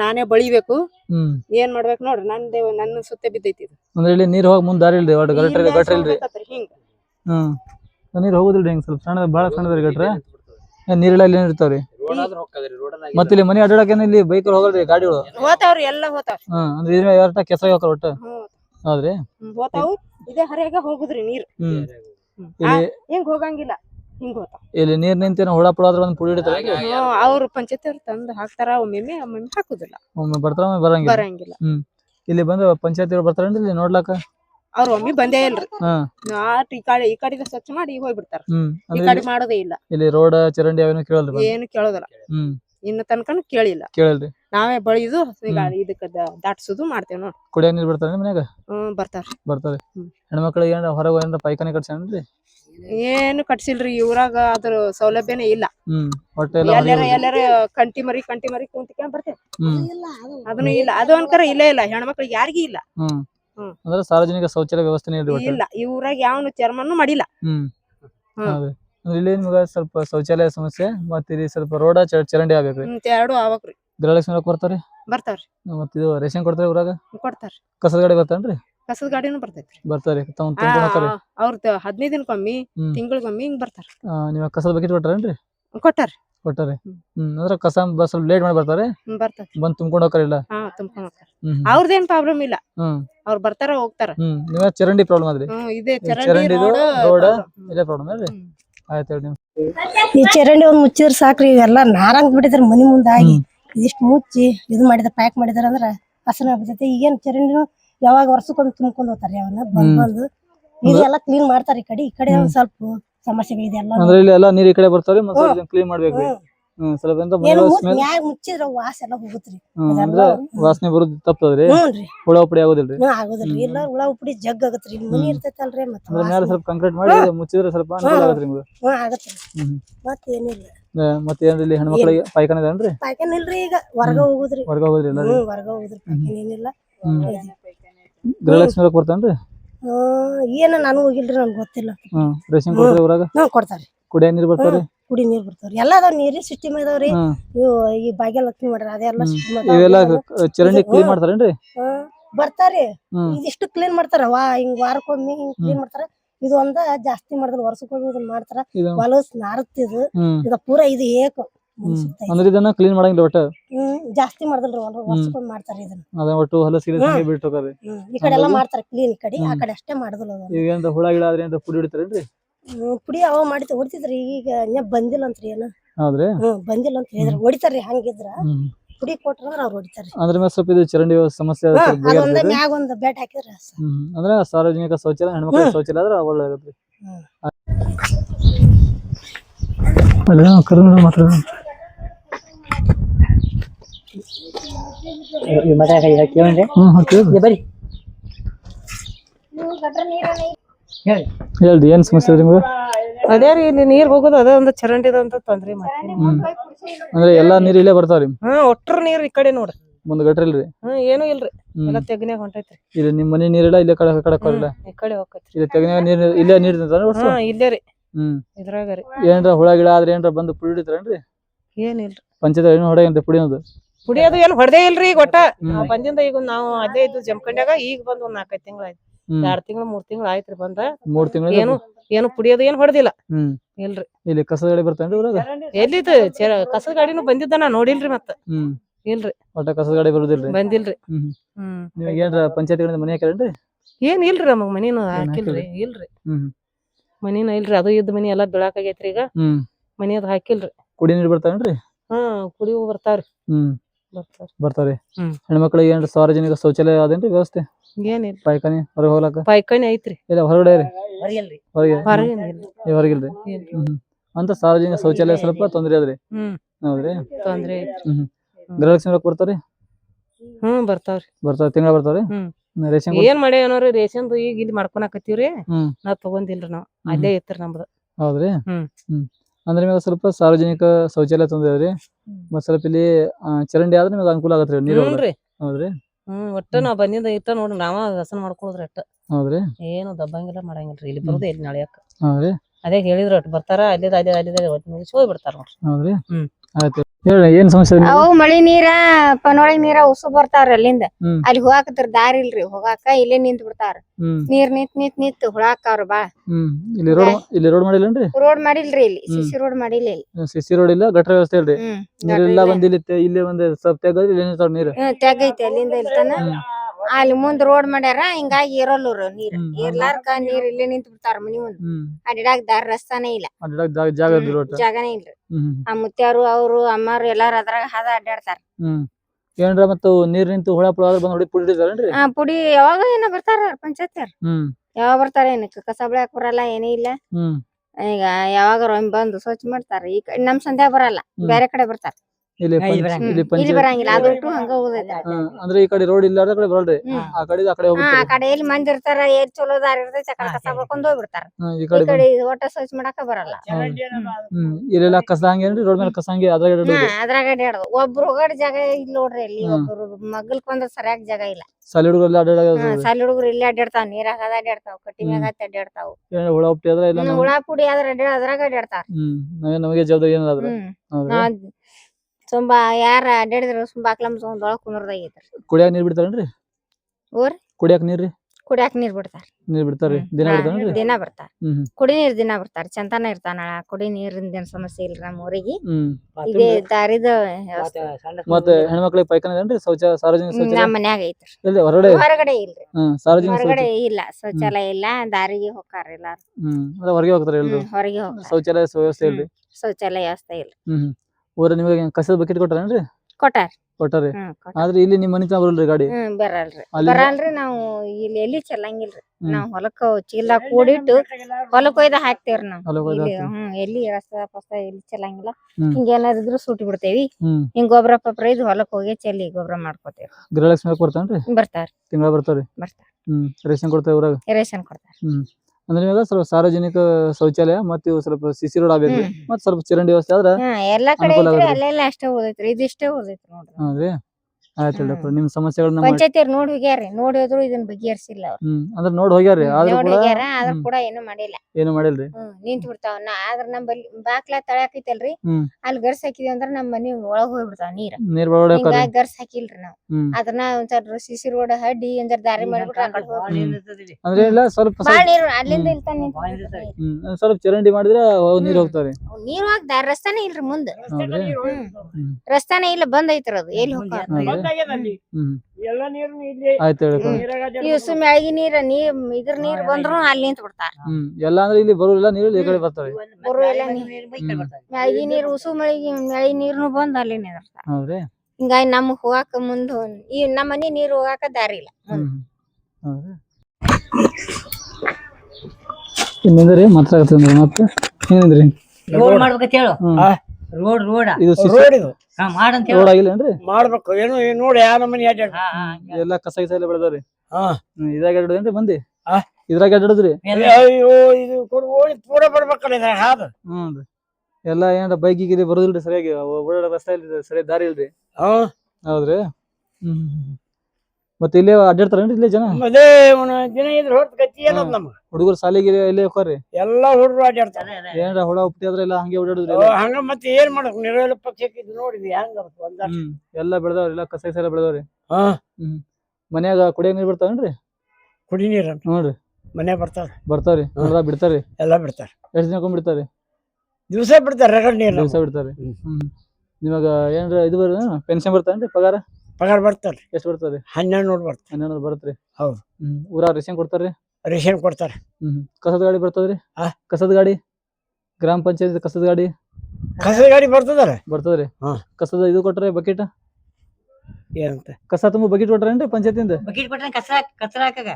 ನಾನೇ ಬಳಿಬೇಕು. ಹ್ಮ್. ಏನ್ ಮಾಡ್ಬೇಕು ನೋಡ್ರಿ ನಂದೇ ನನ್ನ ಸುತ್ತೆ ಬಿದ್ದೈತಿ ಇದು. ಅಂದ್ರೆ ಇಲ್ಲಿ ನೀರ್ ಹೋಗಿ ಮುಂದ್ ದಾರಿ ಇಲ್ರಿ ಒಟ್ಟು ಗಟ್ರ ಇಲ್ಲೇ ಗಟ್ರ ಇಲ್ರಿ. ಹೋಗ್ಬೇಕತ್ರಿ ಹಿಂಗ್. ಹ್ಮ್. ನೀರ್ ಹೋಗುದಿಲ್ರಿ ಹಿಂಗ್ ಸ್ವಲ್ಪ ಸಣ್ಣ ಬಾಳ ಸಣ್ಣದ್ರಿ ಗಟ್ರ. ನೀರೆಲ್ಲ ಇಲ್ಲಿ ಇರ್ತಾವ್ರಿ? ಮತ್ತೆ ಇಲ್ಲಿ ಮನೆ ಅಡ್ಡಾಡಕ್ಕೆ ಇಲ್ಲಿ ಬೈಕ್ ಹೋಗಲ್ರಿ ಗಾಡಿಗಳು? ಹೋತಾವ್ರಿ ಎಲ್ಲ ಹೋತಾವ್ ಹ್ಮ್ ಅಂದ್ರೆ ಇದ್ರ ಯಾರ್ಟ ಕೆಸ ಹೋಗ್ತಾರ ಒಟ್ಟ? ಹೌದ್ರಿ? ಹೋತಾವು. ಇದೇ ಹರಿಯಾಗ ಹೋಗುದ್ರಿ ನೀರ್. ಹ್ಮ್. ಹೆಂಗ್ ಹೋಗಂಗಿಲ್ಲ. ಇಲ್ಲಿ ನೀರ್ ನಿಂತೇನ ಹುಳ ಪುಳ ಆದ್ರ ಒಂದ್ ಪುಡಿ ಹಿಡಿತಾರ. ಅವ್ರು ಅವ್ರ ಪಂಚಾಯತ್ ಅವ್ರು ತಂದು ಹಾಕ್ತಾರ ಒಮ್ಮೆ ಒಮ್ಮೆ ಹಾಕುದಿಲ್ಲ. ಒಮ್ಮೆ ಬರ್ತಾರ ಒಮ್ಮೆ ಬರಂಗಿಲ್ಲ. ಬರಂಗಿಲ್ಲ. ಇಲ್ಲಿ ಬಂದು ಪಂಚಾಯತ್ ಬರ್ತಾರೇನ್ರಿ ಇಲ್ಲಿ ನೋಡ್ಲಾಕ ಅವ್ರ ಒಮ್ಮೆ ಬಂದೇ ಇಲ್ರಿ. ಈ ಕಡೆ ಈ ಕಡೆ ಸ್ವಚ್ಛ ಮಾಡಿ ಹೋಗ್ಬಿಡ್ತಾರ. ಬಿಡ್ತಾರ ಈ ಕಡೆ ಮಾಡೋದೇ ಇಲ್ಲ. ಇಲ್ಲಿ ರೋಡ್ ಚರಂಡಿ ಅವೇನು ಕೇಳಲ್ರಿ ಏನು ಕೇಳೋದಿಲ್ಲ. ಹ್ಮ್. ಇನ್ನು ತನಕನು ಕೇಳಿಲ್ಲ. ಕೇಳಲ್ರಿ. ನಾವೇ ಬಳಿದು ಹ್ಮ್. ಇದಕ್ಕ ದಾಟ್ಸುದು ಮಾಡ್ತೇವ್ ನೋಡ್. ಕುಡಿಯೋ ನೀರ್ ಬಿಡ್ತಾರ ಮನ್ಯಾಗ? ಹ್ಮ್ ಬರ್ತಾರ ಬರ್ತಾರೆ ಹ್ಮ್. ಹೆಣ್ಮಕ್ಳಿಗೆ ಏನಾರ ಹೊರಗೆ ಏನಾರ ಪೈಖಾನೆ ಕಟ್ಸೇನ್ರಿ ಏನು ಕಟ್ಸಿಲ್ರಿ ಇವ್ರಾಗ ಅದ್ರ ಸೌಲಭ್ಯನೇ ಇಲ್ಲ. ಎಲ್ಲಾರ ಕಂಟಿ ಮರಿ ಕಂಟಿ ಮರಿ ಕುಂತ್ಕೊಂಡ್ ಬರ್ತೇವೆ ಅದನ್ನು ಇಲ್ಲ ಅದು ಅನ್ಕರ ಇಲ್ಲೇ ಇಲ್ಲ ಹೆಣ್ಮಕ್ಳಿಗೆ ಯಾರಿಗೂ ಇಲ್ಲ. ಅಂದ್ರೆ ಸಾರ್ವಜನಿಕ ಶೌಚಾಲಯ ವ್ಯವಸ್ಥೆ ಇಲ್ಲ ಇವ್ರಾಗ ಯಾವನು ಚರ್ಮನ್ನು ಮಾಡಿಲ್ಲ. ಇಲ್ಲಿ ನಿಮ್ಗ ಸ್ವಲ್ಪ ಶೌಚಾಲಯ ಸಮಸ್ಯೆ ಮತ್ತೆ ಇಲ್ಲಿ ಸ್ವಲ್ಪ ರೋಡ ಚರಂಡಿ ಆಗ್ಬೇಕು ಎರಡು ಆವಕ್ರಿ ಗೃಹಲಕ್ಷ್ಮಿ ಬರ್ತಾರಿ ಬರ್ತಾವ್ರಿ ಮತ್ತ ಇದು ರೇಷನ್ ಕೊಡ್ತಾರಿ ಊರಾಗ? ಕೊಡ್ತಾರ ಕಸದ ಗಾಡಿ ಬರ್ತಾನ್ರಿ? ಕಸದ ಗಾಡಿನೂ ಬರ್ತೈತ್ರಿ. ಬರ್ತಾರೆ. ಅವ್ರ ಹದಿನೈದು ದಿನಕ್ಕೊಮ್ಮಿ. ತಿಂಗಳಿಗೊಮ್ಮಿ ಹಿಂಗ್ ಬರ್ತಾರ. ಆ, ನೀವ್ ಕಸದ ಬಕೆಟ್ ಕೊಟ್ಟಾರೇನ್ರಿ? ಕೊಟ್ಟಾರ. ಕೊಟ್ಟಾರೆ. ಹ್ಮ್. ಅಂದ್ರೆ ಕಸ ಬ- ಸ್ವಲ್ಪ ಲೇಟ್ ಮಾಡಿ ಬರ್ತಾರೆ? ಬಂದ್ ತುಂಬ್ಕೊಂಡ್ ಹೋಗ್ತಾರ ಹ್ಮ್ ಅವ್ರದ್ದೇನ್ ಪ್ರಾಬ್ಲಮ್ ಇಲ್ಲ. ಹ್ಮ್. ಅವ್ರು ಬರ್ತಾರ ಹೋಗ್ತಾರ. ನೀವ ಚರಂಡಿ ಪ್ರಾಬ್ಲಮ್ ಆದ್ರಿ? ಚರಂಡಿ ರೋಡ್ ಇದೇ ಪ್ರಾಬ್ಲಮ್ ಅಲ್ರಿ ಆಯ್ತು ಹೇಳಿ ನೀವು ಈ ಚರಂಡಿ ಒಂದ್ ಮುಚ್ಚಿದ್ರ ಸಾಕ್ರಿ ಇವೆಲ್ಲ ನಾರಂಗ್ ಬಿಟ್ಟಿದ್ರ ಮನಿ ಮುಂದಾಗಿ. ಇದಿಷ್ಟು ಮುಚ್ಚಿ ಇದು ಮಾಡಿದ್ರ ಪ್ಯಾಕ್ ಮಾಡಿದಾರ ಅಂದ್ರ ಹಸನ ಬಿದ್ದೈತಿ ಈಗೇನ್ ಚರಂಡಿನು ಯಾವಾಗ ವರ್ಷಕ್ಕೊಂದು ತುಂಬ್ಕೊಂಡ್ ಹೋಗ್ತಾರೆ ಅವನ್ನ ಬಂದ್. ಬಂದು ಇದೆಲ್ಲ ಕ್ಲೀನ್ ಮಾಡ್ತಾರೆ ಈ ಕಡೆ. ಈ ಕಡೆ. ಒಂದ್ ಸ್ವಲ್ಪ ಸಮಸ್ಯೆಗಳಿದೆ ಎಲ್ಲ. ಅಂದ್ರೆ ಇಲ್ಲಿ ಎಲ್ಲಾ ನೀರ್ ಈ ಕಡೆ ಬರ್ತಾವ್ರಿ ಮತ್ತೆ ಕ್ಲೀನ್ ಮಾಡ್ಬೇಕು ಸ್ವಲ್ಪ ಎಂತ ಸ್ಮೆಲ್ ಮುಚ್ಚಿದ್ರ ವಾಸ ಎಲ್ಲ ಹೋಗುತ್ರಿ. ಅಂದ್ರೆ ವಾಸನೆ ಬರೋದು ತಪ್ಪದ್ರಿ ಹುಳ ಪುಡಿ ಆಗೋದಿಲ್ರಿ? ಆಗುದಿಲ್ರಿ. ಇಲ್ಲ ಹುಳ ಉಪ್ಪಡಿ ಜಗ್ ಆಗತ್ರಿ. ಮನಿ. ಇರ್ತೈತಲ್ರಿ ಮತ್ತ ಅದ್ರ ಮೇಲೆ ಸ್ವಲ್ಪ ಕಾಂಕ್ರೀಟ್ ಮಾಡಿ ಮುಚ್ಚಿದ್ರೆ ಸ್ವಲ್ಪ ಅನುಕೂಲ ಆಗತ್ರಿ ನಿಮ್ಗೆ? ಆಗತ್ರಿ. ಹ್ಮ್ ಮತ್ತೇನಿಲ್ಲ ಆ, ಮತ್ತೆ ಏನ್ರಿ ಇಲ್ಲಿ ಹೆಣ್ಮಕ್ಳಿಗೆ ಪಾಯ್ಖಾನೆ ಇದೇನ್ರಿ ಪ್ಯಾಕೇನ್ ಇಲ್ರಿ ಈಗ. ಹೊರಗ ಹೋಗುದ್ರಿ. ಹೊರಗೆ ಹೋಗೋದ್ರಿ ಹೊರಗ ಹೋಗುದ್ರಿ. ಪ್ಯಾಕೇನ್ ಏನಿಲ್ಲ. ಇದು. ಗೃಹಲಕ್ಷ್ಮಿ ರೊಕ್ಕ ಬರ್ತೇನ್ರಿ ಏನ ನಾನು ಹೋಗಿಲ್ರಿ ನನ್ಗೆ ಗೊತ್ತಿಲ್ಲ. ಹ್ಮ್ ರೇಷನ್ ಕೊಡ್ತಾರೆ ಊರಾಗ? ಹ್ಞೂ ಕೊಡ್ತಾರಿ ಕುಡಿಯ ನೀರ್ ಬರ್ತಾವ್ರಿ? ಕುಡಿ ನೀರ್ ಬರ್ತಾವ್ರಿ. ಎಲ್ಲ ಅದಾವ ನೀರಿನ ಸಿಸ್ಟಮ್ ಇದಾವ್ರಿ. ನೀವು ಇವು ಈ ಭಾಗ್ಯಲಕ್ಷ್ಮಿ ಮಾಡ್ಯಾರ ಅದೆಲ್ಲ ಹ್ಮ್. system ಇವೆಲ್ಲ ಅದಾವ. ಕ- ಚರಂಡಿ ಕ್ಲೀನ್ ಹ್ಮ್. ಮಾಡ್ತಾರೇನ್ರಿ? ಬರ್ತಾರಿ ಹ್ಮ್. ಇದಿಷ್ಟು ಕ್ಲೀನ್ ಮಾಡ್ತಾರ. ವಾ ಹಿಂಗ್ ವಾರಕ್ಕೊಮ್ಮೆ ಹಿಂಗ್ ಕ್ಲೀನ್ ಮಾಡ್ತಾರ. ಇದು ಒಂದ ಜಾಸ್ತಿ ಮಾಡಿದ್ರ ವರ್ಷಕ್ಕೊಮ್ಮೆ ಇದನ್ನ ಮಾಡ್ತಾರ. ಇದು. ಹೊಲಸ್ ನಾರತ್ ಇದು ಇದ ಪೂರ ಇದು ಏಕ. ಹ್ಮ್ ಅಂದ್ರೆ ಇದನ್ನ ಕ್ಲೀನ್ ಮಾಡಂಗಿಲ್ಲ ಒಟ್ಟ? ಹ್ಮ್ ಜಾಸ್ತಿ ಮಾಡಿದ್ರಿ ಒಂದ್ ವರ್ಷಕ್ಕೊಮ್ಮೆ ಮಾಡ್ತಾರೆ ಇದನ್ನ. ಅದ ಒಟ್ಟು ಹೊಲ ಸೀರೆ. ಬಿಟ್ಟೋಕಾರಿ ಹ್ಮ್. ಈ ಕಡೆ ಎಲ್ಲಾ ಮಾಡ್ತಾರೆ ಕ್ಲೀನ್ ಈ ಕಡೆ ಆ ಕಡೆ ಅಷ್ಟೇ ಮಾಡುದಿಲ್ಲ ಅದನ್ನ. ಈಗ ಏನ್ರ ಹುಳ ಗಿಳ ಆದ್ರೆ ಏನ್ರ ಪುಡಿ ಹಿಡಿತಾರೇನ್ರಿ ಹ್ಮ್, ಪುಡಿ ಅವ ಮಾಡಿತ ಹೊಡಿತಿದ್ರಿ ಈಗ ಇನ್ನ ಬಂದಿಲ್ಲ ಅಂತ್ರಿ ಏನ. ಹೌದ್ರಿ? ಹ್ಮ್ ಬಂದಿಲ್ಲ ಅಂತ ಹೇಳಿದ್ರ. ಹೊಡಿತಾರ್ರಿ ಹಂಗಿದ್ರ. ಹ್ಮ್. ಪುಡಿ ಕೊಟ್ರ ಅವ್ರು ಹೊಡಿತಾರ್ರಿ. ಅದ್ರ ಮೇಲೆ ಸ್ವಲ್ಪ ಇದು ಚರಂಡಿ ಸಮಸ್ಯೆ ಹ್ಮ್, ಸ್ವಲ್ಪ ಅದೊಂದ? ಮ್ಯಾಗ ಒಂದ್ ಹಾಕಿದ್ರ ಸಾಕ್. ಹ್ಮ್ ಅಂದ್ರೆ ಸಾರ್ವಜನಿಕ ಶೌಚಾಲಯ ಹೆಣ್ಮಕ್ಳ ಶೌಚಾಲಯ ಆದ್ರೆ ಒಳ್ಳೆ ಆಗತ್ರಿ. ಹ್ಮ್. ಅಲ್ಲ ಕರ್ನಾಟಕ ಮಾತ್ರ ಕೇಳ್ರಿ ಹ್ಮ್ ಹಾಕಿ ಬರ್ರಿ ಹೇಳ್ರಿ ಏನ್ ಸಮಸ್ಯೆ ಇದೆ ನಿಮ್ಗೆ? ಅದೇ ರೀ ಇಲ್ಲಿ ನೀರ್ ಹೋಗೋದು ಅದೇ ಒಂದು ಚರಂಡಿದ ಅಂತ ತೊಂದ್ರೆ ಮತ್ತೆ ಹ್ಮ್. ಅಂದ್ರೆ ಎಲ್ಲಾ ನೀರ್ ಇಲ್ಲೇ ಬರ್ತಾವ್ರಿ ಹಾ ಒಟ್ರ ನೀರ್ ಈ ಕಡೆ ನೋಡ್ರಿ. ಮುಂದ್ ಗಟ್ರ ಇಲ್ರಿ? ಹ್ಮ್ ಏನು ಇಲ್ರಿ. ಹ್ಮ್. ಎಲ್ಲ ತೆಗ್ನ್ಯಾಗ ಹೊಂಟೈತ್ರಿ. ಇಲ್ಲಿ ನಿಮ್ ಮನೆ ನೀರಿಲ್ಲ ಇಲ್ಲೇ ಕಡೆ ಕಡೆ ಕೊರಿಲ್ಲ ಈ ಕಡೆ ಹೋಗತ್ರಿ ಇಲ್ಲಿ ತೆಗನ್ಯಾಗ ನೀರ್ ಇಲ್ಲೇ ನೀರ್ ಹಾ ಇಲ್ಲೇ ರೀ. ಹ್ಮ್. ಇದ್ರಾಗ ರೀ. ಏನ್ರ ಹುಳ ಗಿಡ ಆದ್ರೆ ಏನ್ರ ಬಂದು ಪುಡಿ ಹಿಡಿತಾರೇನ್ರಿ ಏನಿಲ್ರಿ. ಪಂಚದ ಏನು ಹೊಡೆಯಂತ ಪುಡಿ ಪುಡಿಯೋದು? ಕುಡಿಯೋದು ಏನ್ ಹೊಡೆದೇ ಇಲ್ರಿ ಈಗ ಒಟ್ಟ. ನಾವ್ ಬಂದಿಂದ ಈಗ ನಾವು ಅದೇ ಇದ್ದು ಜಮಖಂಡ್ಯಾಗ ಈಗ ಬಂದ್ ಒಂದ್ ನಾಲ್ಕೈದು ತಿಂಗಳ ಆಯ್ತು. ಹ್ಮ್. ಎರಡ್ ತಿಂಗಳ ಮೂರ್ ತಿಂಗಳು ಆಯ್ತ್ರಿ ಬಂದ. ಮೂರ್ ತಿಂಗಳು ಏನು ಏನು ಕುಡಿಯೋದು ಏನು ಹೊಡೆದಿಲ್ಲ. ಹ್ಮ್. ಇಲ್ರಿ. ಇಲ್ಲಿ ಕಸದ ಗಾಡಿ ಬರ್ತಾನ್ರಿ ಊರಾಗ? ಎಲ್ಲಿದ್? ಚೆ- ಕಸದ ಗಾಡಿನೂ ಬಂದಿದ್ದ ನಾ ನೋಡಿಲ್ರಿ ಮತ್ತ. ಹ್ಮ್. ಇಲ್ರಿ. ಒಟ್ಟ ಕಸದ ಗಾಡಿ ಬರುದಿಲ್ರಿ? ಬಂದಿಲ್ರಿ. ಹ್ಮ್. ಹ್ಮ್. ನೀವ್ ಏನ್ರ ಪಂಚಾಯತ್ ಮನೆ ಹಾಕ್ಯಾರೇನ್ರಿ? ಏನ್ ಇಲ್ರಿ ನಮಗ್ ಮನಿನು ಹಾಕಿಲ್ರಿ ಹಾಕಿಲ್ರಿ? ಇಲ್ರಿ. ಹ್ಮ್. ಮನಿನ ಇಲ್ರಿ ಅದು ಇದ್ದ ಮನಿ ಎಲ್ಲಾ ಬೀಳಾಕಾಗೈತ್ರಿ ಈಗ. ಹ್ಮ್. ಮನಿ ಅದ್ ಹಾಕಿಲ್ರಿ. ಕುಡಿ ನೀರ್ ಬರ್ತಾವೇನ್ರಿ? ಹ್ಮ್ ಕುಡಿಯೋ ಬರ್ತಾವ್ರಿ. ಹ್ಮ್. ಬರ್ತಾವ್ರಿ. ಬರ್ತಾವ್ರಿ. ಹ್ಮ್. ಹೆಣ್ಮಕ್ಳಿಗೆ ಏನ್ರಿ ಸಾರ್ವಜನಿಕ ಶೌಚಾಲಯ ಅದೇನ್ರಿ ವ್ಯವಸ್ಥೆ? ಏನಿಲ್ಲ. ಪಾಯ್ಖಾನೆ ಹೊರಗೆ ಹೋಗ್ಲಾಕ? ಪಾಯ್ಕಾನಿ ಐತ್ರಿ. ಇಲ್ಲ ಹೊರಗಡೆ ರೀ? ಹೊರಗಿಲ್ರಿ. ಹೊರಗೆ? ಹೊರಗೇನ್ ಇಲ್ರಿ ಏ, ಹೊರಗಿಲ್ರಿ? ಇಲ್ರಿ. ಹ್ಮ್ ಅಂತ ಸಾರ್ವಜನಿಕ ಶೌಚಾಲಯ ಸ್ವಲ್ಪ ತೊಂದ್ರೆ ಅದ್ರಿ ಹ್ಮ್. ಹೌದ್ರಿ? ತೊಂದ್ರೆ ಐತ್ರಿ ಹ್ಮ್ ಗೃಹಲಕ್ಷ್ಮಿ ರೊಕ್ಕ ಬರ್ತಾವ್ರಿ? ಹ್ಮ್ ಬರ್ತಾವ್ರಿ. ಬರ್ತಾವ ತಿಂಗಳ ಬರ್ತಾವ್ರಿ? ಹ್ಮ್. ರೇಷನ್ ಏನ್ ಮಾಡ್ಯಾನೋರಿ ರೇಷನ್ ಈಗ ಇಲ್ಲಿ ಮಾಡ್ಕೊಳಕತ್ತೀವ್ರಿ ಹ್ಮ್. ನಾವ್ ತಗೊಂದಿಲ್ರಿ ನಾವ್. ಅಲ್ಲೇ ಐತ್ರಿ ನಮ್ದು. ಹೌದ್ರಿ? ಹ್ಮ್. ಹ್ಮ್. ಅಂದ್ರೆ ನಿಮಗೆ ಸ್ವಲ್ಪ ಸಾರ್ವಜನಿಕ ಶೌಚಾಲಯ ತೊಂದರೆ ಮತ್ತ್ ಸ್ವಲ್ಪ ಇಲ್ಲಿ ಆ, ಚರಂಡಿ ಆದ್ರೆ ನಿಮಗೆ ಅನುಕೂಲ ಆಗತ್ರಿ ನೀರು. ಹ್ಞೂನ್ರಿ ಹೌದ್ರಿ? ಹ್ಮ್ ಒಟ್ಟ ನಾವ್ ಬಂದಿದ್ದ ಇಟ್ಟ ನೋಡ್ರಿ ನಾವ ವ್ಯಸನ ಮಾಡ್ಕೊಳದ್ರಿ ಅಟ್ಟ. ಹೌದ್ರಿ? ಏನು ದಬ್ಬಂಗಿಲ್ಲ ಮಾಡಂಗಿಲ್ರಿ ಇಲ್ಲಿ ಬರೋದೇ ಇಲ್ಲಿ ನಾಳೆಯಕ್ಕ ಹೌದ್ರಿ? ಅದೇ ಹೇಳಿದ್ರು ಒಟ್ಟು ಬರ್ತಾರ ಅಲ್ಲಿದ ಅಲ್ಲೇ ಅಲ್ಲಿದ ಒಟ್ಟು ಮುಗಿಸಿ ಹೋಗಿ ಬಿಡ್ತಾರ ನೋಡ್ರಿ. ಹೌದ್ರಿ? ಹ್ಮ್. ಆಯ್ತು. ಹೇಳಿ ಏನ್ ಸಮಸ್ಯೆ ಇದೆ ನಿಮ್ಗೆ? ಅವು ಮಳಿ ನೀರ ಪನೊಳಗ್ ನೀರ ಉಸು ಬರ್ತಾವ್ರಿ ಅಲ್ಲಿಂದ. ಹ್ಮ್. ಅಲ್ಲಿ ಹೋಗಾಕತ್ರ ದಾರಿ ಇಲ್ರಿ ಹೋಗಾಕ ಇಲ್ಲೇ ನಿಂತ್ ಬಿಡ್ತಾರ ಹ್ಮ್. ನೀರ್ ನಿಂತ್ ನಿಂತ್ ನಿಂತ್ ಹುಳಾಕವ್ರ ಬಾ. ಹ್ಮ್. ಇಲ್ಲಿ ರೋಡ್ ಇಲ್ಲಿ ರೋಡ್ ಮಾಡಿಲ್ಲನ್ರಿ ರೋಡ್ ಮಾಡಿಲ್ರಿ ಇಲ್ಲಿ ಹ್ಮ್. ಸಿಸಿ ರೋಡ್ ಮಾಡಿಲ್ಲ ಇಲ್ಲಿ. ಸಿಸಿ ರೋಡ್ ಇಲ್ಲ ಗಟ್ರ ವ್ಯವಸ್ಥೆ ಇಲ್ರಿ. ಹ್ಮ್ ನೀರೆಲ್ಲ ಬಂದ್ ಇಲ್ಲಿ. ತೆ- ಇಲ್ಲಿ ಒಂದ್ ಸ್ವಲ್ಪ ತೆಗದ್ ಇಲ್ಲಿ ನಿಂತಾವ್ ನೀರ್. ಹ್ಮ್ ತೆಗೈತಿ ಅಲ್ಲಿಂದ ಇಲ್ತಾನ ಹ್ಮ್. ಅಲ್ಲಿ ಮುಂದ್ ರೋಡ್ ಮಾಡ್ಯಾರ ಹಿಂಗಾಗಿ ಇರಲ್ಲೂರು ನೀರ್. ಇರ್ಲಾರ್ಕ ನೀರ್ ಇಲ್ಲೇ ನಿಂತ್ ಬಿಡ್ತಾರ ಮನಿ ಮುಂದ್. ಹ್ಮ್. ದಾರ ರಸ್ತಾನೇ ಇಲ್ಲ. ಜಾಗನೇ ಇಲ್ರಿ. ಆ ಮುತ್ಯಾರು ಅವ್ರು ಅಮ್ಮಾರು ಎಲ್ಲಾರು ಅದ್ರಾಗ ಹಾದ ಅಡ್ಡಾಡ್ತಾರ ಏನ್ರ ಮತ್ತು ನೀರ್ ನಿಂತು ಹುಳ ಪುಳ ಬಂದ್ ಹೊಡಿ ಪುಡಿ ಆ ಪುಡಿ ಯಾವಾಗ ಏನ ಬರ್ತಾರ ಪಂಚಾಯತ್ ಯಾವಾಗ ಬರ್ತಾರ ಏನ ಕಸ ಬೆಳ್ಯಾಕ ಬರಲ್ಲ ಏನೇ ಇಲ್ಲ. ಈಗ ಯಾವಾಗ ಬಂದು ಸ್ವಚ್ಛ ಮಾಡ್ತಾರ. ಈ ಕಡೆ ನಮ್ ಸಂಧ್ಯಾ ಬರಲ್ಲ ಬೇರೆ ಕಡೆ ಬರ್ತಾರ. ಇಲ್ಲಿ ಇಲ್ಲಿ ಪಂಚ- ಬರಂಗಿಲ್ಲ. ಇಲ್ಲಿ ಇಲ್ಲಿ ಪಂಚಾಯತ್ ಬರಂಗಿಲ್ಲ. ಅದು ಬಿಟ್ಟು ಹಂಗ ಅಂದ್ರೆ ಈ ಕಡೆ ರೋಡ್ ಇಲ್ಲ ಕಡೆ ಬರಲ್ರಿ. ಹ್ಮ್. ಆ ಕಡೆ ಆ ಕಡೆ ಹಾ ಹೋಗ್ಬಿಡ್ತಾರೆ ಆ ಕಡೆ ಎಲ್ಲಿ ಮಂದಿ ಇರ್ತಾರ ಎಲ್ಲಿ ಚಲೋ ದಾರಿ ಇರ್ತೈತಿ ಆ ಕಡೆ ಕಸ ಸರಿ. ಬಳ್ಕೊಂಡ್ ಹೋಗ್ಬಿಡ್ತಾರ. ಈ ಈ ಕಡೆ ಕಡೆ ಸರ್ಚ್ ಒಟ್ಟ ಸ್ವಚ್ಛ ಮಾಡಾಕ ಬರಲ್ಲ. ಹ್ಮ್. ಇಲ್ಲೆಲ್ಲ ಕಸ ಹಂಗೇನ್ರಿ ರೋಡ್ ಮೇಲೆ ಕಸ ಹಂಗೆ ಅದ್ರಾಗ ಹಾ ಇಡೋದು ಅದ್ರಾಗ ಅಡ್ಯಾಡೋದು ಒಬ್ರು ಹೋಗಾಡ ಜಾಗ ಇಲ್ಲ ನೋಡ್ರಿ ಇಲ್ಲಿ ಹ್ಮ್. ಒಬ್ರು ಮಗ್ಲಕ್ ಬಂದ್ರ ಸರಿಯಾಗಿ ಜಾಗ ಇಲ್ಲ. ಸಾಲಿ ಹುಡುಗರೆಲ್ಲ ಹಾ ಸಾಲಿ ಹುಡುಗರು ಇಲ್ಲಿ ಅಡ್ಡಾಡ್ತಾವ ನೀರಾಗ ಅದ ಅಡ್ಡಾಡ್ತಾವ ಕಟ್ಟಿ ಮ್ಯಾಗ ಹತ್ತಿ ಅಡ್ಡಾಡ್ತಾವ ಏನ್ ಹುಳ ಹುಟ್ಟಿ ಆದ್ರೆ ಇಲ್ಲ ಹ್ಮ್, ನಾವು? ಹುಳ ಪುಡಿ ಆದ್ರ ಅಡ್ಡಾಡ ಅದ್ರಾಗ ಅಡ್ಡಾಡ್ತಾರ ಹ್ಮ್ ನಾವೇ ನಮಗೆ ಜವಾಬ್ದಾರಿ ಏನಾದ್ರು ಹ್ಮ್. ಹೌದ್ರಿ? ಸುಂಬಾ ಯಾರ ಅಡ್ಡಾಡಿದ್ರು ಸುಂಬ ಬಾಕ್ಲಮ್ ಒಳಗ್ ಕುಂದ್ರದಾಗೈತ್ರಿ ಕುಡಿಯಾಕ ನೀರ್ ಬಿಡ್ತಾರೇನ್ರಿ? ಊರ್? ಕುಡಿಯಾಕ ನೀರ್ರಿ? ಕುಡಿಯಾಕ ನೀರ್ ಬಿಡ್ತಾರ. ನೀರ್ ಬಿಡ್ತಾರ್ರಿ? ಹ್ಮ್. ದಿನ ಬಿಡ್ತಾರೇನ್ರಿ? ದಿನ ಬರ್ತಾರ. ಹ್ಮ್ ಹ್ಮ್. ಕುಡಿ ನೀರ್ ದಿನ ಬರ್ತಾರ. ಚಂತನ ಇರ್ತಾನ? ಕುಡಿ ನೀರಿಂದ ಏನ್ ಸಮಸ್ಯೆ ಇಲ್ರಿ ನಮ್ಮ ಊರಿಗೆ ಹ್ಮ್. ಇದೇ ದಾರಿದ ವ್ಯವಸ್ಥೆ. ಮತ್ತೆ ಹೆಣ್ಮಕ್ಳಿಗೆ ಪೈಖಾನೆ ಅದೇನ್ರಿ ಶೌಚ ಸಾರ್ವಜನಿಕ ಹ್ಮ್, ಶೌಚಾಲಯ? ನಮ್ಮ ಮನ್ಯಾಗ ಐತ್ರಿ. ಇಲ್ಲ ಹೊರಗಡೆ? ಹೊರಗಡೆ ಇಲ್ರಿ. ಹ್ಮ್ ಸಾರ್ವಜನಿಕ ಹೊರಗಡೆ ಇಲ್ಲ. ಶೌಚಾಲಯ ಇಲ್ಲ. ದಾರಿಗೆ ಹೋಗಾರ ಎಲ್ಲಾರು. ಹ್ಮ್ ಅದ ಹೊರಗೆ ಹೋಗ್ತಾರೆ ಎಲ್ರು? ಹ್ಮ್, ಹೊರಗೆ ಹೋಗಾರ ಶೌಚಾಲಯ ವ್ಯವಸ್ಥೆ ಇಲ್ರಿ? ಶೌಚಾಲಯ ವ್ಯವಸ್ಥೆ ಇಲ್ಲ ಹ್ಮ್ ಹ್ಮ್. ಊರ ನಿಮಗೆ ಕಸದ ಬಕೆಟ್ ಕೊಟ್ಟಾರೇನ್ರಿ ಕೊಟ್ಟಾರ. ಕೊಟ್ಟಾರಿ ಹ್ಮ್ ಕೊಟ್ಟಾರ. ಆದ್ರೆ ಇಲ್ಲಿ ನಿಮ್ಮ ಮನಿತನ ಬರಲ್ರಿ ಗಾಡಿ? ಹ್ಮ್ ಬರಲ್ರಿ. ಅಲ್ಲಿ- ಬರಲ್ರಿ ನಾವು ಇಲ್ಲಿ ಎಲ್ಲಿ ಚೆಲ್ಲಂಗಿಲ್ರಿ. ಹ್ಮ್. ನಾವ್ ಹೊಲಕ್ಕ ಚೀಲ ಕೂಡಿಟ್ಟು ಹೊಲಕ್ ಒಯ್ದ ಹಾಕ್ತೇವ್ರಿ ನಾವ್. ಹೊಲಕ್ ಒಯ್ದ್ ಇಲ್ಲಿ ಹಾಕ್ತೀರಿ. ಹ್ಮ್ ಎಲ್ಲಿ ರಸ್ತೆ ಪಸ್ತ ಎಲ್ಲಿ ಚೆಲ್ಲಂಗಿಲ್ಲ. ಹ್ಮ್. ಹಿಂಗ ಏನಾರ ಇದ್ರು ಸುಟ್ಟಿ ಬಿಡ್ತೇವಿ. ಹ್ಮ್. ಹಿಂಗ್ ಗೊಬ್ಬರ ಪಬ್ರ ಇದ್ ಹೊಲಕ್ ಹೋಗಿ ಚೆಲ್ಲಿ ಗೊಬ್ಬರ ಮಾಡ್ಕೋತೇವ್ರಿ. ಗೃಹಲಕ್ಷ್ಮಿ ಯಾಕೆ ಬರ್ತಾನ್ರಿ? ಬರ್ತಾರ ತಿಂಗಳ ಬರ್ತಾವ್ರಿ? ಬರ್ತಾರ ಹ್ಮ್ ರೇಷನ್ ಕೊಡ್ತಾರ ಊರಾಗ? ರೇಷನ್ ಕೊಡ್ತಾರ. ಹ್ಮ್. ಅಂದ್ರೆ ಇವಾಗ ಸ್ವಲ್ಪ ಸಾರ್ವಜನಿಕ ಶೌಚಾಲಯ ಮತ್ತ್ ಇವು ಸ್ವಲ್ಪ ಸಿಸಿ ರೋಡ್ ಆಗ್ಬೇಕ್ರಿ ಮತ್ತ ಸ್ವಲ್ಪ ಚರಂಡಿ ವ್ಯವಸ್ಥೆ ಆದ್ರ ಎಲ್ಲಾ ಕಡೆ ಅನುಕೂಲ ಆಗತ್ರಿ. ಅಲ್ಲೆಲ್ಲ ಅಷ್ಟೇ ಓದೈತ್ರಿ ಇದಿಷ್ಟೇ ಓದೈತ್ರಿ ನೋಡ್ರಿ. ಹೌದ್ರಿ? ಆಯ್ತು ಡಾಕ್ಟರ್ ನಿಮ್ ಸಮಸ್ಯೆಗಳನ್ನ ಮಾಡಿ- ನೋಡಿ ಹೋಗ್ಯಾರಿ ನೋಡಿ ಹೋದ್ರು ಇದನ್ನ ಬಗೆಹರಿಸಿಲ್ಲ ಅವ್ರು. ಹ್ಮ್ ಅಂದ್ರೆ ನೋಡ್ ಹೋಗ್ಯಾರಿ ಆದ್ರೂ ನೋಡಿ ಕೂಡ ಹೋಗ್ಯಾರ ಆದ್ರ ಹ್ಮ್. ಕೂಡ ಏನು ಮಾಡಿಲ್ಲ. ಏನು ಮಾಡಿಲ್ರಿ? ಹ್ಮ್ ನಿಂತ್ ಬಿಡ್ತಾವ ನಾ ಆದ್ರ ನಮ್ಮಲ್ಲಿ ಬಾಕ್ಲಾ ತಳಕೈತಲ್ರಿ ಹ್ಮ್. ಅಲ್ಲಿ ಗರ್ಸ್ ಹಾಕಿದ್ವಿ ಅಂದ್ರ ನಮ್ಮ ಮನಿ ಒಳಗ್ ಹೋಗ್ಬಿಡ್ತಾವ ನೀರ್. ನೀರ್ ಒಳಗಡೆ ಹೋಗ್ತಾರಿ ಹಿಂಗಾಗಿ ಗರ್ಸ್ ಹಾಕಿಲ್ರಿ ನಾವು. ಹ್ಮ್. ಅದನ್ನ ಒಂದ್ ಸಿಸಿ ರೋಡ್ ಹಡ್ಡಿ ಅಂದ್ರ ದಾರಿ ಮಾಡ್ಬಿಟ್ರ ಆ ಕಡೆ ಹೋಗ್ಬಿಡ್ತಾವ. ಅಂದ್ರೆ ಇಲ್ಲ ಸ್ವಲ್ಪ ಬಾಳ್ ನೀರು ಅಲ್ಲಿಂದ ಹ್ಮ್. ಇಲ್ಲಿ ತನಕ ನಿಂತ್ ಬಿಡ್ತೈತಿ ನೀರ್. ಹ್ಮ್ ಒಂದ್ ಸ್ವಲ್ಪ ಚರಂಡಿ ಮಾಡಿದ್ರೆ ಅವ್ ನೀರ್ ಹ್ಮ್. ಹೋಗ್ತಾವ್ರಿ. ಅವ್ ನೀರ್ ದಾರಿ ರಸ್ತಾನೇ ಇಲ್ರಿ ಮುಂದ. ಹೌದ್ರಿ? ಹ್ಮ್. ರಸ್ತಾನೇ ಇಲ್ಲ ಬಂದ್ ಐತ್ರ ಅದು. ಎಲ್ಲಿ ಹೋಗ್ತಾವ? ಹೌದ್ರಿ ಹ್ಮ್. ಎಲ್ಲ ನೀರು ನೀರ್ ಇದ್ರ ನೀರ್ ಬಂದ್ರು ಅಲ್ಲಿ ನಿಂತ ಬಿಡ್ತಾರ. ಎಲ್ಲಾ ಅಂದ್ರೆ ಇಲ್ಲಿ ಬರೋಲ್ಲ ನೀರು ಈ ಕಡೆ ಬರ್ತಾವೆ ಬರು ನೀರ್ ಉಸು ಮಳಿಗಿ ಮಳಿ ನೀರ್ನು ಬಂದ್ ಅಲ್ಲಿ ನಿಂದಿರ್ತಾರ. ಹೌದ್ರಿ? ಹಿಂಗಾಗಿ ನಮ್ಗ್ ಹೋಗಾಕ ಮುಂದ ಈ ನಮ್ಮ ಮನಿ ನೀರ್ ಹೋಗಾಕ ದಾರಿ ಇಲ್ಲ. ಇನ್ನೊಂದ್ರಿ ಮಾತಾಡ್ತೀನಿ ಮತ್ತೆ. ಏನಿದ್ರಿ ರೋಡ್ ಮಾಡ್ಬೇಕಂತ ಹೇಳು. Road road. ಇದು ರೋಡ್ ಇದು. ಹಾ ಮಾಡಂತ ರೋಡ್ ಆಗಿಲ್ಲೇನ್ರಿ ಮಾಡ್ಬೇಕು. ಏನು ಏನ್ ನೋಡಿ ಯಾವ ನಮ್ಮನಿ ಅಡ್ಡಾಡ್ ಹಾ, ಹಾ, ಎಲ್ಲ ಕಸ ಗಿಸ ಎಲ್ಲ ಬೆಳೆದವ್ರಿ. ಹಾ. ಹ್ಮ್ ಇದ್ರಾಗ ಅಡ್ಡಾಡೋದೇನ್ರಿ ಮಂದಿ? ಆ? ಇದ್ರಾಗ ಅಡ್ಡಾಡುದ್ರಿ ಎಲ್ಲ. ಅಯ್ಯೋ ಇದು ಕೊಡು ಓಡಿ ಪೂರ ಬರ್ಬೇಕಲ್ಲ ಇದ್ರ ಹಾದು. ಹ್ಮ್ ರೀ. ಎಲ್ಲ ಏನಾರ ಬೈಕ್ ಗಿರಿ ಬರೋದಿಲ್ರಿ ಸರಿಯಾಗಿ? ಓಡಾಡೋ ರಸ್ತೆ ಇಲ್ರಿ ಸರಿ ದಾರಿ ಇಲ್ರಿ? ಹಾ. ಹೌದ್ರಿ? ಹ್ಮ್. ಮತ್ತೆ ಇಲ್ಲೇ ಅಡ್ಡಾಡ್ತಾರೇನ್ರಿ ಇಲ್ಲೇ ಜನ? ಅದೇ ಅವ್ನ ದಿನ ಇದ್ರ ಹೊರತು ಗತಿ ಏನದ ನಮ್ಗ? ಹುಡುಗರು ಸಾಲಿಗೆ ಇಲ್ಲೇ ಹೋಗ್ರಿ. ಎಲ್ಲಾ ಹುಡುಗರು ಅಡ್ಡಾಡ್ತಾರ. ಏನ್ರ ಹುಳ ಹುಟ್ಟಿ ಆದ್ರೆ ಎಲ್ಲ ಹಂಗೆ ಓಡಾಡುದ್ರಿ ಹಂಗ ಮತ್ತೆ ಏನ್ ಮಾಡಕ್ ನಿರ್ವಹಣೆ ಪಕ್ಷಕ್ಕೆ ಇದು ನೋಡಿದ್ವಿ ಹೆಂಗ ಒಂದ ಹ್ಮ್. ಎಲ್ಲ ಬೆಳೆದವ್ರಿ ಎಲ್ಲ ಕಸ ಎಲ್ಲ ಬೆಳೆದವ್ರಿ. ಹಾ. ಹ್ಮ್. ಮನ್ಯಾಗ ಕುಡಿಯೋ ನೀರ್ ಬರ್ತಾವೇನ್ರಿ ಕುಡಿ ನೀರ ನೋಡ್ರಿ. ಮನೆ ಬರ್ತಾವ ಬರ್ತಾವ್ರಿ. ನೋಡ್ದ ಬಿಡ್ತಾರಿ ಎಲ್ಲಾ ಬಿಡ್ತಾರ. ಎಷ್ಟ್ ದಿನಕ್ಕೊಮ್ಮೆ ಬಿಡ್ತಾರಿ ದಿವಸ ಬಿಡ್ತಾರ ರಗಡ್ ನೀರ್ ದಿವಸ ಬಿಡ್ತಾರಿ ಹ್ಮ್. ನಿವಾಗ ಏನ್ರ ಇದು ಬರ ಪೆನ್ಷನ್ ಬರ್ತಾನ್ರಿ ಪಗಾರ? ಪಗಾರ ಬರ್ತಾರ ಎಷ್ಟು ಬರ್ತದೆ. ಹನ್ನೆರಡು ನೋಡ್ ಬರ್ತಾರ? ಹನ್ನೆರಡು ಬರುತ್ತೆ ಹೌದು. ಊರ ಊರಾಗ ರೇಷನ್ ಕೊಡ್ತಾರೆ ರೇಷನ್ ಕೊಡ್ತಾರೆ. ಹ್ಮ್ ಕಸದ ಗಾಡಿ ಬರ್ತದ್ರಿ? ಆ? ಕಸದ ಗಾಡಿ? ಗ್ರಾಮ ಪಂಚಾಯತ್ ಕಸದ ಗಾಡಿ? ಕಸದ ಗಾಡಿ ಬರ್ತದಲ್ಲ? ಬರ್ತದ್ರಿ? ಹಾ. ಕಸದ ಇದು ಕೊಟ್ರೆ ಬಕೆಟ್? ಏನಂತ? ಕಸ ತುಂಬ ಬಕೆಟ್ ಕೊಟ್ರೇನ್ರಿ ಪಂಚಾಯತಿಂದ? ಬಕೆಟ್ ಕೊಟ್ರೆ ಕಸ ಕಸರ ಹಾಕಾಗ?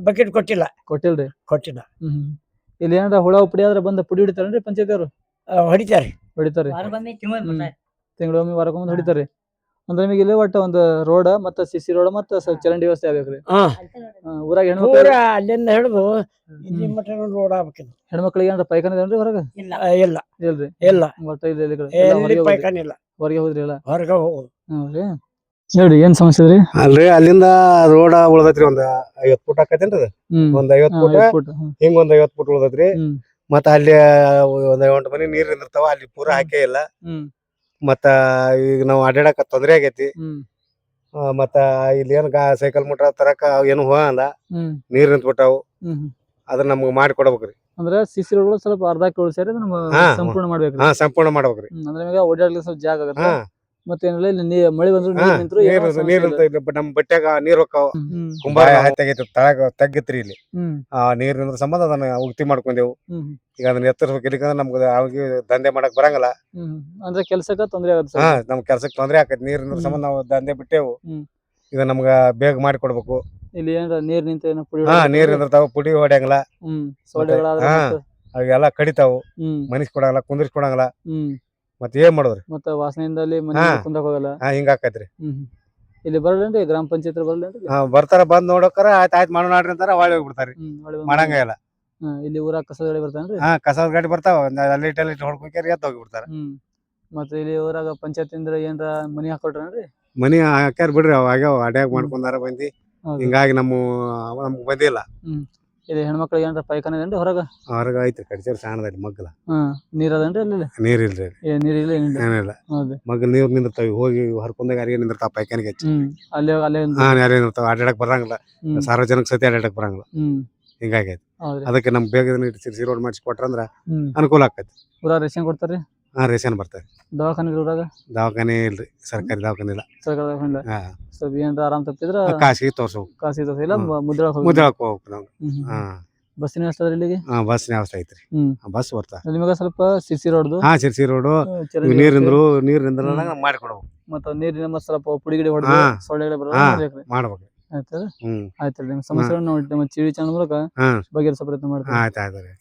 ಬಕೆಟ್ ಕೊಟ್ಟಿಲ್ಲ. ಕೊಟ್ಟಿಲ್ರಿ? ಕೊಟ್ಟಿಲ್ಲ. ಹ್ಮ್ ಇಲ್ಲಿ ಏನಾರ ಹುಳ ಪುಡಿ ಆದ್ರೆ ಬಂದ ಪುಡಿ ಹೊಡಿತಾರೇನ್ರಿ ಪಂಚಾಯತಿ ಅವರು ಆ, ಹೊಡಿತಾರೆ. ಹೊಡಿತಾರಿ ತಿಂಗಳು ಹ್ಮ್. ತಿಂಗಳೊಮ್ಮೆ ವಾರಕ್ಕೊಮ್ಮೆ ಹೊಡಿತಾರಿ ಅಂದ್ರೆ ನಿಮಗೆ ಇಲ್ಲಿ ಒಟ್ಟ ಒಂದು ರೋಡ್ ಮತ್ತ ಸಿಸಿ ರೋಡ್ ಮತ್ತ ಸ್ವಲ್ಪ ಚರಂಡಿ ವ್ಯವಸ್ಥೆ ಆಗ್ಬೇಕ್ರಿ ಹಾ. ಹಾ, ಊರಾಗ ಹೆಣ್ಮಕ್ಳು ಅಲ್ಲಿಂದ ಹಿಡಿದು ಇಲ್ಲಿ ಮಟ್ಟ ರೋಡ್ ಆಗ್ಬೇಕಿದು ಹೆಣ್ಮಕ್ಳಿಗೆ ಏನಾರ ಪೈಖಾನೆ ಇದೇನ್ರಿ ಹೊರಗ? ಇಲ್ಲ ಇಲ್ಲ. ಇಲ್ರಿ? ಇಲ್ಲ. ಇಲ್ಲಿ ಇಲ್ಲಿ ಕಡೆ ಎಲ್ಲ ಎಲ್ಲಿ ಹೊರಗೆ ಹೋಗ್ರಿ. ಪೈಖಾನೆ ಇಲ್ಲ. ಹೊರಗೆ ಹೋದ್ರಿ ಎಲ್ಲ? ಹೊರಗೆ ಹೋಗುದು. ಹೌದ್ರಿ. ಹೇಳ್ರಿ ಏನ್ ಸಮಸ್ಯೆ ರೀ ಅಲ್ರಿ ಅಲ್ಲಿಂದ ರೋಡ ಉಳ್ದೈತ್ರಿ ಒಂದ್ ಐವತ್ ಫುಟ್ ಆಕತೇನ್ರಿ ಅದು? ಹ್ಮ್. ಒಂದ್ ಐವತ್ ಫುಟ್. ಹಿಂಗ್ ಒಂದ್ ಐವತ್ ಫುಟ್ ಉಳ್ದೈತ್ರಿ. ಹ್ಮ್. ಮತ್ತ ಅಲ್ಲಿ ಒಂದ್ ಎಂಟು ಮನಿ ನೀರ್ ನಿಂದಿರ್ತಾವ ಅಲ್ಲಿ ಪೂರಾ ಹಾಕೇ ಇಲ್ಲ. ಹ್ಮ್. ಮತ್ತ ಈಗ ನಾವು ಅಡ್ಡಾಡಕ ತೊಂದ್ರೆ ಆಗೈತಿ. ಹ್ಮ್. ಆ, ಮತ್ತ ಇಲ್ಲಿ ಏನ್ ಗಾ ಸೈಕಲ್ ಮುಟ್ರ ತರಕ ಅವ್ ಏನು ಹೋಗಲ್ಲ ಹ್ಮ್. ನೀರ್ ನಿಂತ್ಬಿಟ್ಟಾವು. ಹ್ಮ್ ಹ್ಮ್. ಅದನ್ನ ನಮ್ಗ ಮಾಡಿ ಕೊಡ್ಬೇಕ್ರಿ. ಅಂದ್ರೆ ಸಿಸಿ ರೋಡ್ ಸ್ವಲ್ಪ ಅರ್ಧ ಸೇರಿ ಅದನ್ನ ಹಾ, ಸಂಪೂರ್ಣ ಮಾಡ್ಬೇಕ್ರಿ. ಹಾ ಸಂಪೂರ್ಣ ಮಾಡ್ಬೇಕ್ರಿ. ಹ್ಮ್, ಅಂದ್ರೆ ಓಡಾಡ್ಲಿಕ್ಕೆ ಸ್ವಲ್ಪ ಜಾಗ ಆಗತ್ತೆ. ಹಾ. ಮತ್ತೇನಿಲ್ಲ ಇಲ್ಲಿ ನೀ ಮಳೆ ಬಂದ್ರು ನೀರ್ ನಿಂತ್ರು ಏನೋ ನೀರ್ ಸಮಸ್ಯೆ ಇಲ್ಲ. ನಮ್ ಬಟ್ಟ್ಯಾಗ ನೀರ್ ಹೋಗ್ತಾವ ಹ್ಮ್ ಕುಂಬಾರ ತೆಗೈತಿ ತಳಗ ತಗ್ಗಿತ್ರಿ ಇಲ್ಲಿ. ಹ್ಮ್. ಆ ನೀರ್ ನಿಂದ್ರ ಸಂಬಂಧ ಅದನ್ನ ಉಕ್ತಿ ಮಾಡ್ಕೊಂಡೆವು. ಹ್ಮ್ ಈಗ ಅದನ್ನ ಎತ್ತರಿಸ್ಬೇಕು ಇಲ್ಲಿಕಂದ್ರೆ ನಮ್ಗೆ ಅವಾಗ ದಂಧೆ ಮಾಡಕ್ ಬರಂಗಿಲ್ಲ. ಹ್ಮ್ ಅಂದ್ರೆ ಕೆಲ್ಸಕ್ಕ ತೊಂದ್ರೆ ಆಗುತ್ತೆ ಹಾ. ನಮ್ ಕೆಲ್ಸಕ್ಕೆ ತೊಂದ್ರೆ ಆಕೈತಿ ನೀರ್ ನಿಂದ್ರ ಸಂಬಂಧ ನಾವು ದಂಧೆ ಬಿಟ್ಟೆವು. ಹ್ಮ್. ಈಗ ನಮ್ಗ ಬೇಗ ಮಾಡಿ ಕೊಡ್ಬೇಕು ಇಲ್ಲಿ ಏನಾರ ನೀರ್ ನಿಂತ ಏನೋ ಪುಡಿ ಹಾ ನೀರ್ ಬಂದ್ರೆ, ನಿಂದಿರ್ತಾವ ಪುಡಿ ಹೊಡ್ಯಂಗಿಲ್ಲ. ಹ್ಮ್ ಸೊಳ್ಳೆಗಳಾದ್ರೆ ಹಾ. ಮತ್ತೆ- ಅವೆಲ್ಲ ಕಡಿತಾವು. ಹ್ಮ್. ಮನಿಸ್ ಕೊಡಂಗಿಲ್ಲ ಕುಂದ್ರಿಸ್ ಕೊಡಂಗಿಲ್ಲ ಹ್ಮ್. ಮತ್ ಏನ್ ಮಾಡೋದ್ರಿ? ಮತ್ತ ವಾಸನೆಯಿಂದ ಅಲ್ಲಿ ಮನೆ ಹಾ. ಹೋಗಲ್ಲ. ಹಾ ಹಿಂಗ ಆಕೈತ್ರಿ. ಹ್ಮ್ ಹ್ಮ್. ಇಲ್ಲಿ ಬರಲ್ಲೇನ್ರಿ? ಗ್ರಾಮ ಪಂಚಾಯತ್ ಬರಲ್ಲೇನ್ರಿ? ಹಾ ಬರ್ತಾರ ಬಂದ್ ನೋಡೋಕರ ಆಯ್ತ್ ಆಯ್ತ್ ಮಾಡೋ ನಾಡ್ರಿ ಅಂತಾರ ಹೊಳ್ಳಿ ಹೋಗ್ಬಿಡ್ತಾರಿ ಹ್ಮ್ ಒಳ್ಳೆ ಬಂದ್ ಮಾಡಂಗ ಇಲ್ಲ. ಊರಾಗ ಕಸದ ಗಾಡಿ ಬರ್ತಾನ್ರಿ ಹಾ ಕಸದ ಗಾಡಿ ಬರ್ತಾವ. ಅಲ್ಲಿ ಇಟ್ ಅಲ್ಲಿ ಇಟ್ ಹೊಡ್ಕೊಂಡ್ರಿ ಎತ್ತ ಹೋಗ್ಬಿಡ್ತಾರ. ಹ್ಮ್. ಮತ್ತೆ ಇಲ್ಲಿ ಊರಾಗ ಪಂಚಾಯತ್ ಇಂದ್ರ ಏನ್ರ ಮನಿ ಹಾಕೊಟ್ರೇನ್ರಿ? ಮನಿ ಹಾಕ್ಯಾರ ಬಿಡ್ರಿ ಅವಾಗ ಅಡ್ಯಾಗ ಮಾಡ್ಕೊಂಡಾರ ಬಂದಿ. ಹೌದು. ಹಿಂಗಾಗಿ ನಮ್ಮ ನಮ್ಗ್ ಬಂದಿಲ್ಲ. ಇಲ್ಲಿ ಹೆಣ್ಮಕ್ಳಿಗೆ ಏನ್ರ ಪೈಖಾನೆ ಏನ್ರಿ ಹೊರಗ? ಹೊರಗ ಐತ್ರಿ ಕಡಿಚೇರಿ ಸಾಣದಲ್ಲಿ ಮಗ್ಗಲ. ಹಾ ನೀರ್ ಅದೇನ್ರಿ ಅಲ್ಲಿ ನೀರ್ ಇಲ್ರಿ ಏ ನೀರ್ ಏನಿಲ್ಲ? ಏನಿಲ್ಲ. ಹೌದು. ಮಗ್ಗಲ್ ನೀರ್ ನಿಂದಿರ್ತಾವ ಹೋಗಿ ಹರ್ಕೊಂಡಾಗ ಯಾರಿಗೆ ನಿಂದಿರ್ತಾವ ಪೈಖಾನಿಗೆ ಹೆಚ್ಚು. ಹ್ಮ್ ಅಲ್ಲೇ ಅಲ್ಲೇ ಒಂದು ಹಾ ಯಾರೇ ನಿಂದಿರ್ತಾವ ಅಡ್ಯಾಡಕ್ ಬರಂಗಿಲ್ಲ. ಹ್ಮ್. ಸಾರ್ವಜನಿಕ ಸತಿ ಅಡ್ಯಾಡಕ್ ಬರಂಗಿಲ್ಲ. ಹ್ಮ್. ಹಿಂಗಾಗೈತಿ ಹೌದ್ರಿ. ಅದಕ್ಕೆ ನಮ್ ಬೇಗ ಸಿರ್ಸಿ ರೋಡ್ ಮಾಡಿಸಿ ಕೊಟ್ರಂದ್ರ ಹ್ಮ್. ಅನುಕೂಲ ಆಕೈತಿ ಊರಾಗ ರೇಷನ್ ಕೊಡ್ತಾರ್ರಿ? ಹಾ ರೇಷನ್ ಬರ್ತಾರೆ. ದವಾಖಾನೆ ಊರಾಗ? ದವಾಖಾನೆ ಇಲ್ರಿ ಸರ್ಕಾರಿ ದವಾಖಾನೆ ಇಲ್ಲ. ಸರ್ಕಾರ ದವಾಖಾನೆ ಹಾ. ಸ್ವಲ್ಪ ಏನಾರ ಆರಾಮ್ ತಪ್ಪಿದ್ರ ಖಾಸಗಿ ತೋರ್ಸ್ಬೇಕು ಖಾಸಗಿ ತೋರ್ಸಿ ಇಲ್ಲ. ಮುದ್ರಾ ಮುದ್ರಾಕ್ ಹೋಗ್ಬೇಕು. ನಾವು. ಹಾ. ಬಸ್ಸಿನ ವ್ಯವಸ್ಥೆ ಅದ್ರಿ ಇಲ್ಲಿಗೆ? ಹಾ ಬಸ್ ವ್ಯವಸ್ಥೆ ಐತ್ರಿ. ಹ್ಮ್. ಬಸ್ ಬರ್ತಾ. ನಿಮಗೆ ಸ್ವಲ್ಪ ಸಿರ್ಸಿ ರೋಡ್ದು? ಹಾ ಸಿರ್ಸಿ ರೋಡು. ನೀರಿಂದ್ರು ನೀರಿಂದ್ರ ಮಾಡ್ಕೊಡ್ಬೇಕು. ಮತ್ತ ನೀರಿನ ಮತ್ತ್ ಸ್ವಲ್ಪ ಪುಡಿ ಗಿಡಿ ಹೊಡೆದು. ಸೊಳ್ಳೆಗಳು ಬರೋದು ಮಾಡ್ಬೇಕು ಆಯ್ತು ಹ್ಮ್. ಆಯ್ತು ನಿಮ್ಮ ಸಮಸ್ಯೆಗಳನ್ನ ನೋಡಿ ನಮ್ಮ ಚಿವಿ ಚಾನಲ್ ಮೂಲಕ ಬಗೆಹರಿಸೋ ಪ್ರಯತ್ನ ಮಾಡ್ತೀವಿ ಆಯ್ತು ಆಯ್ತು ರೀ.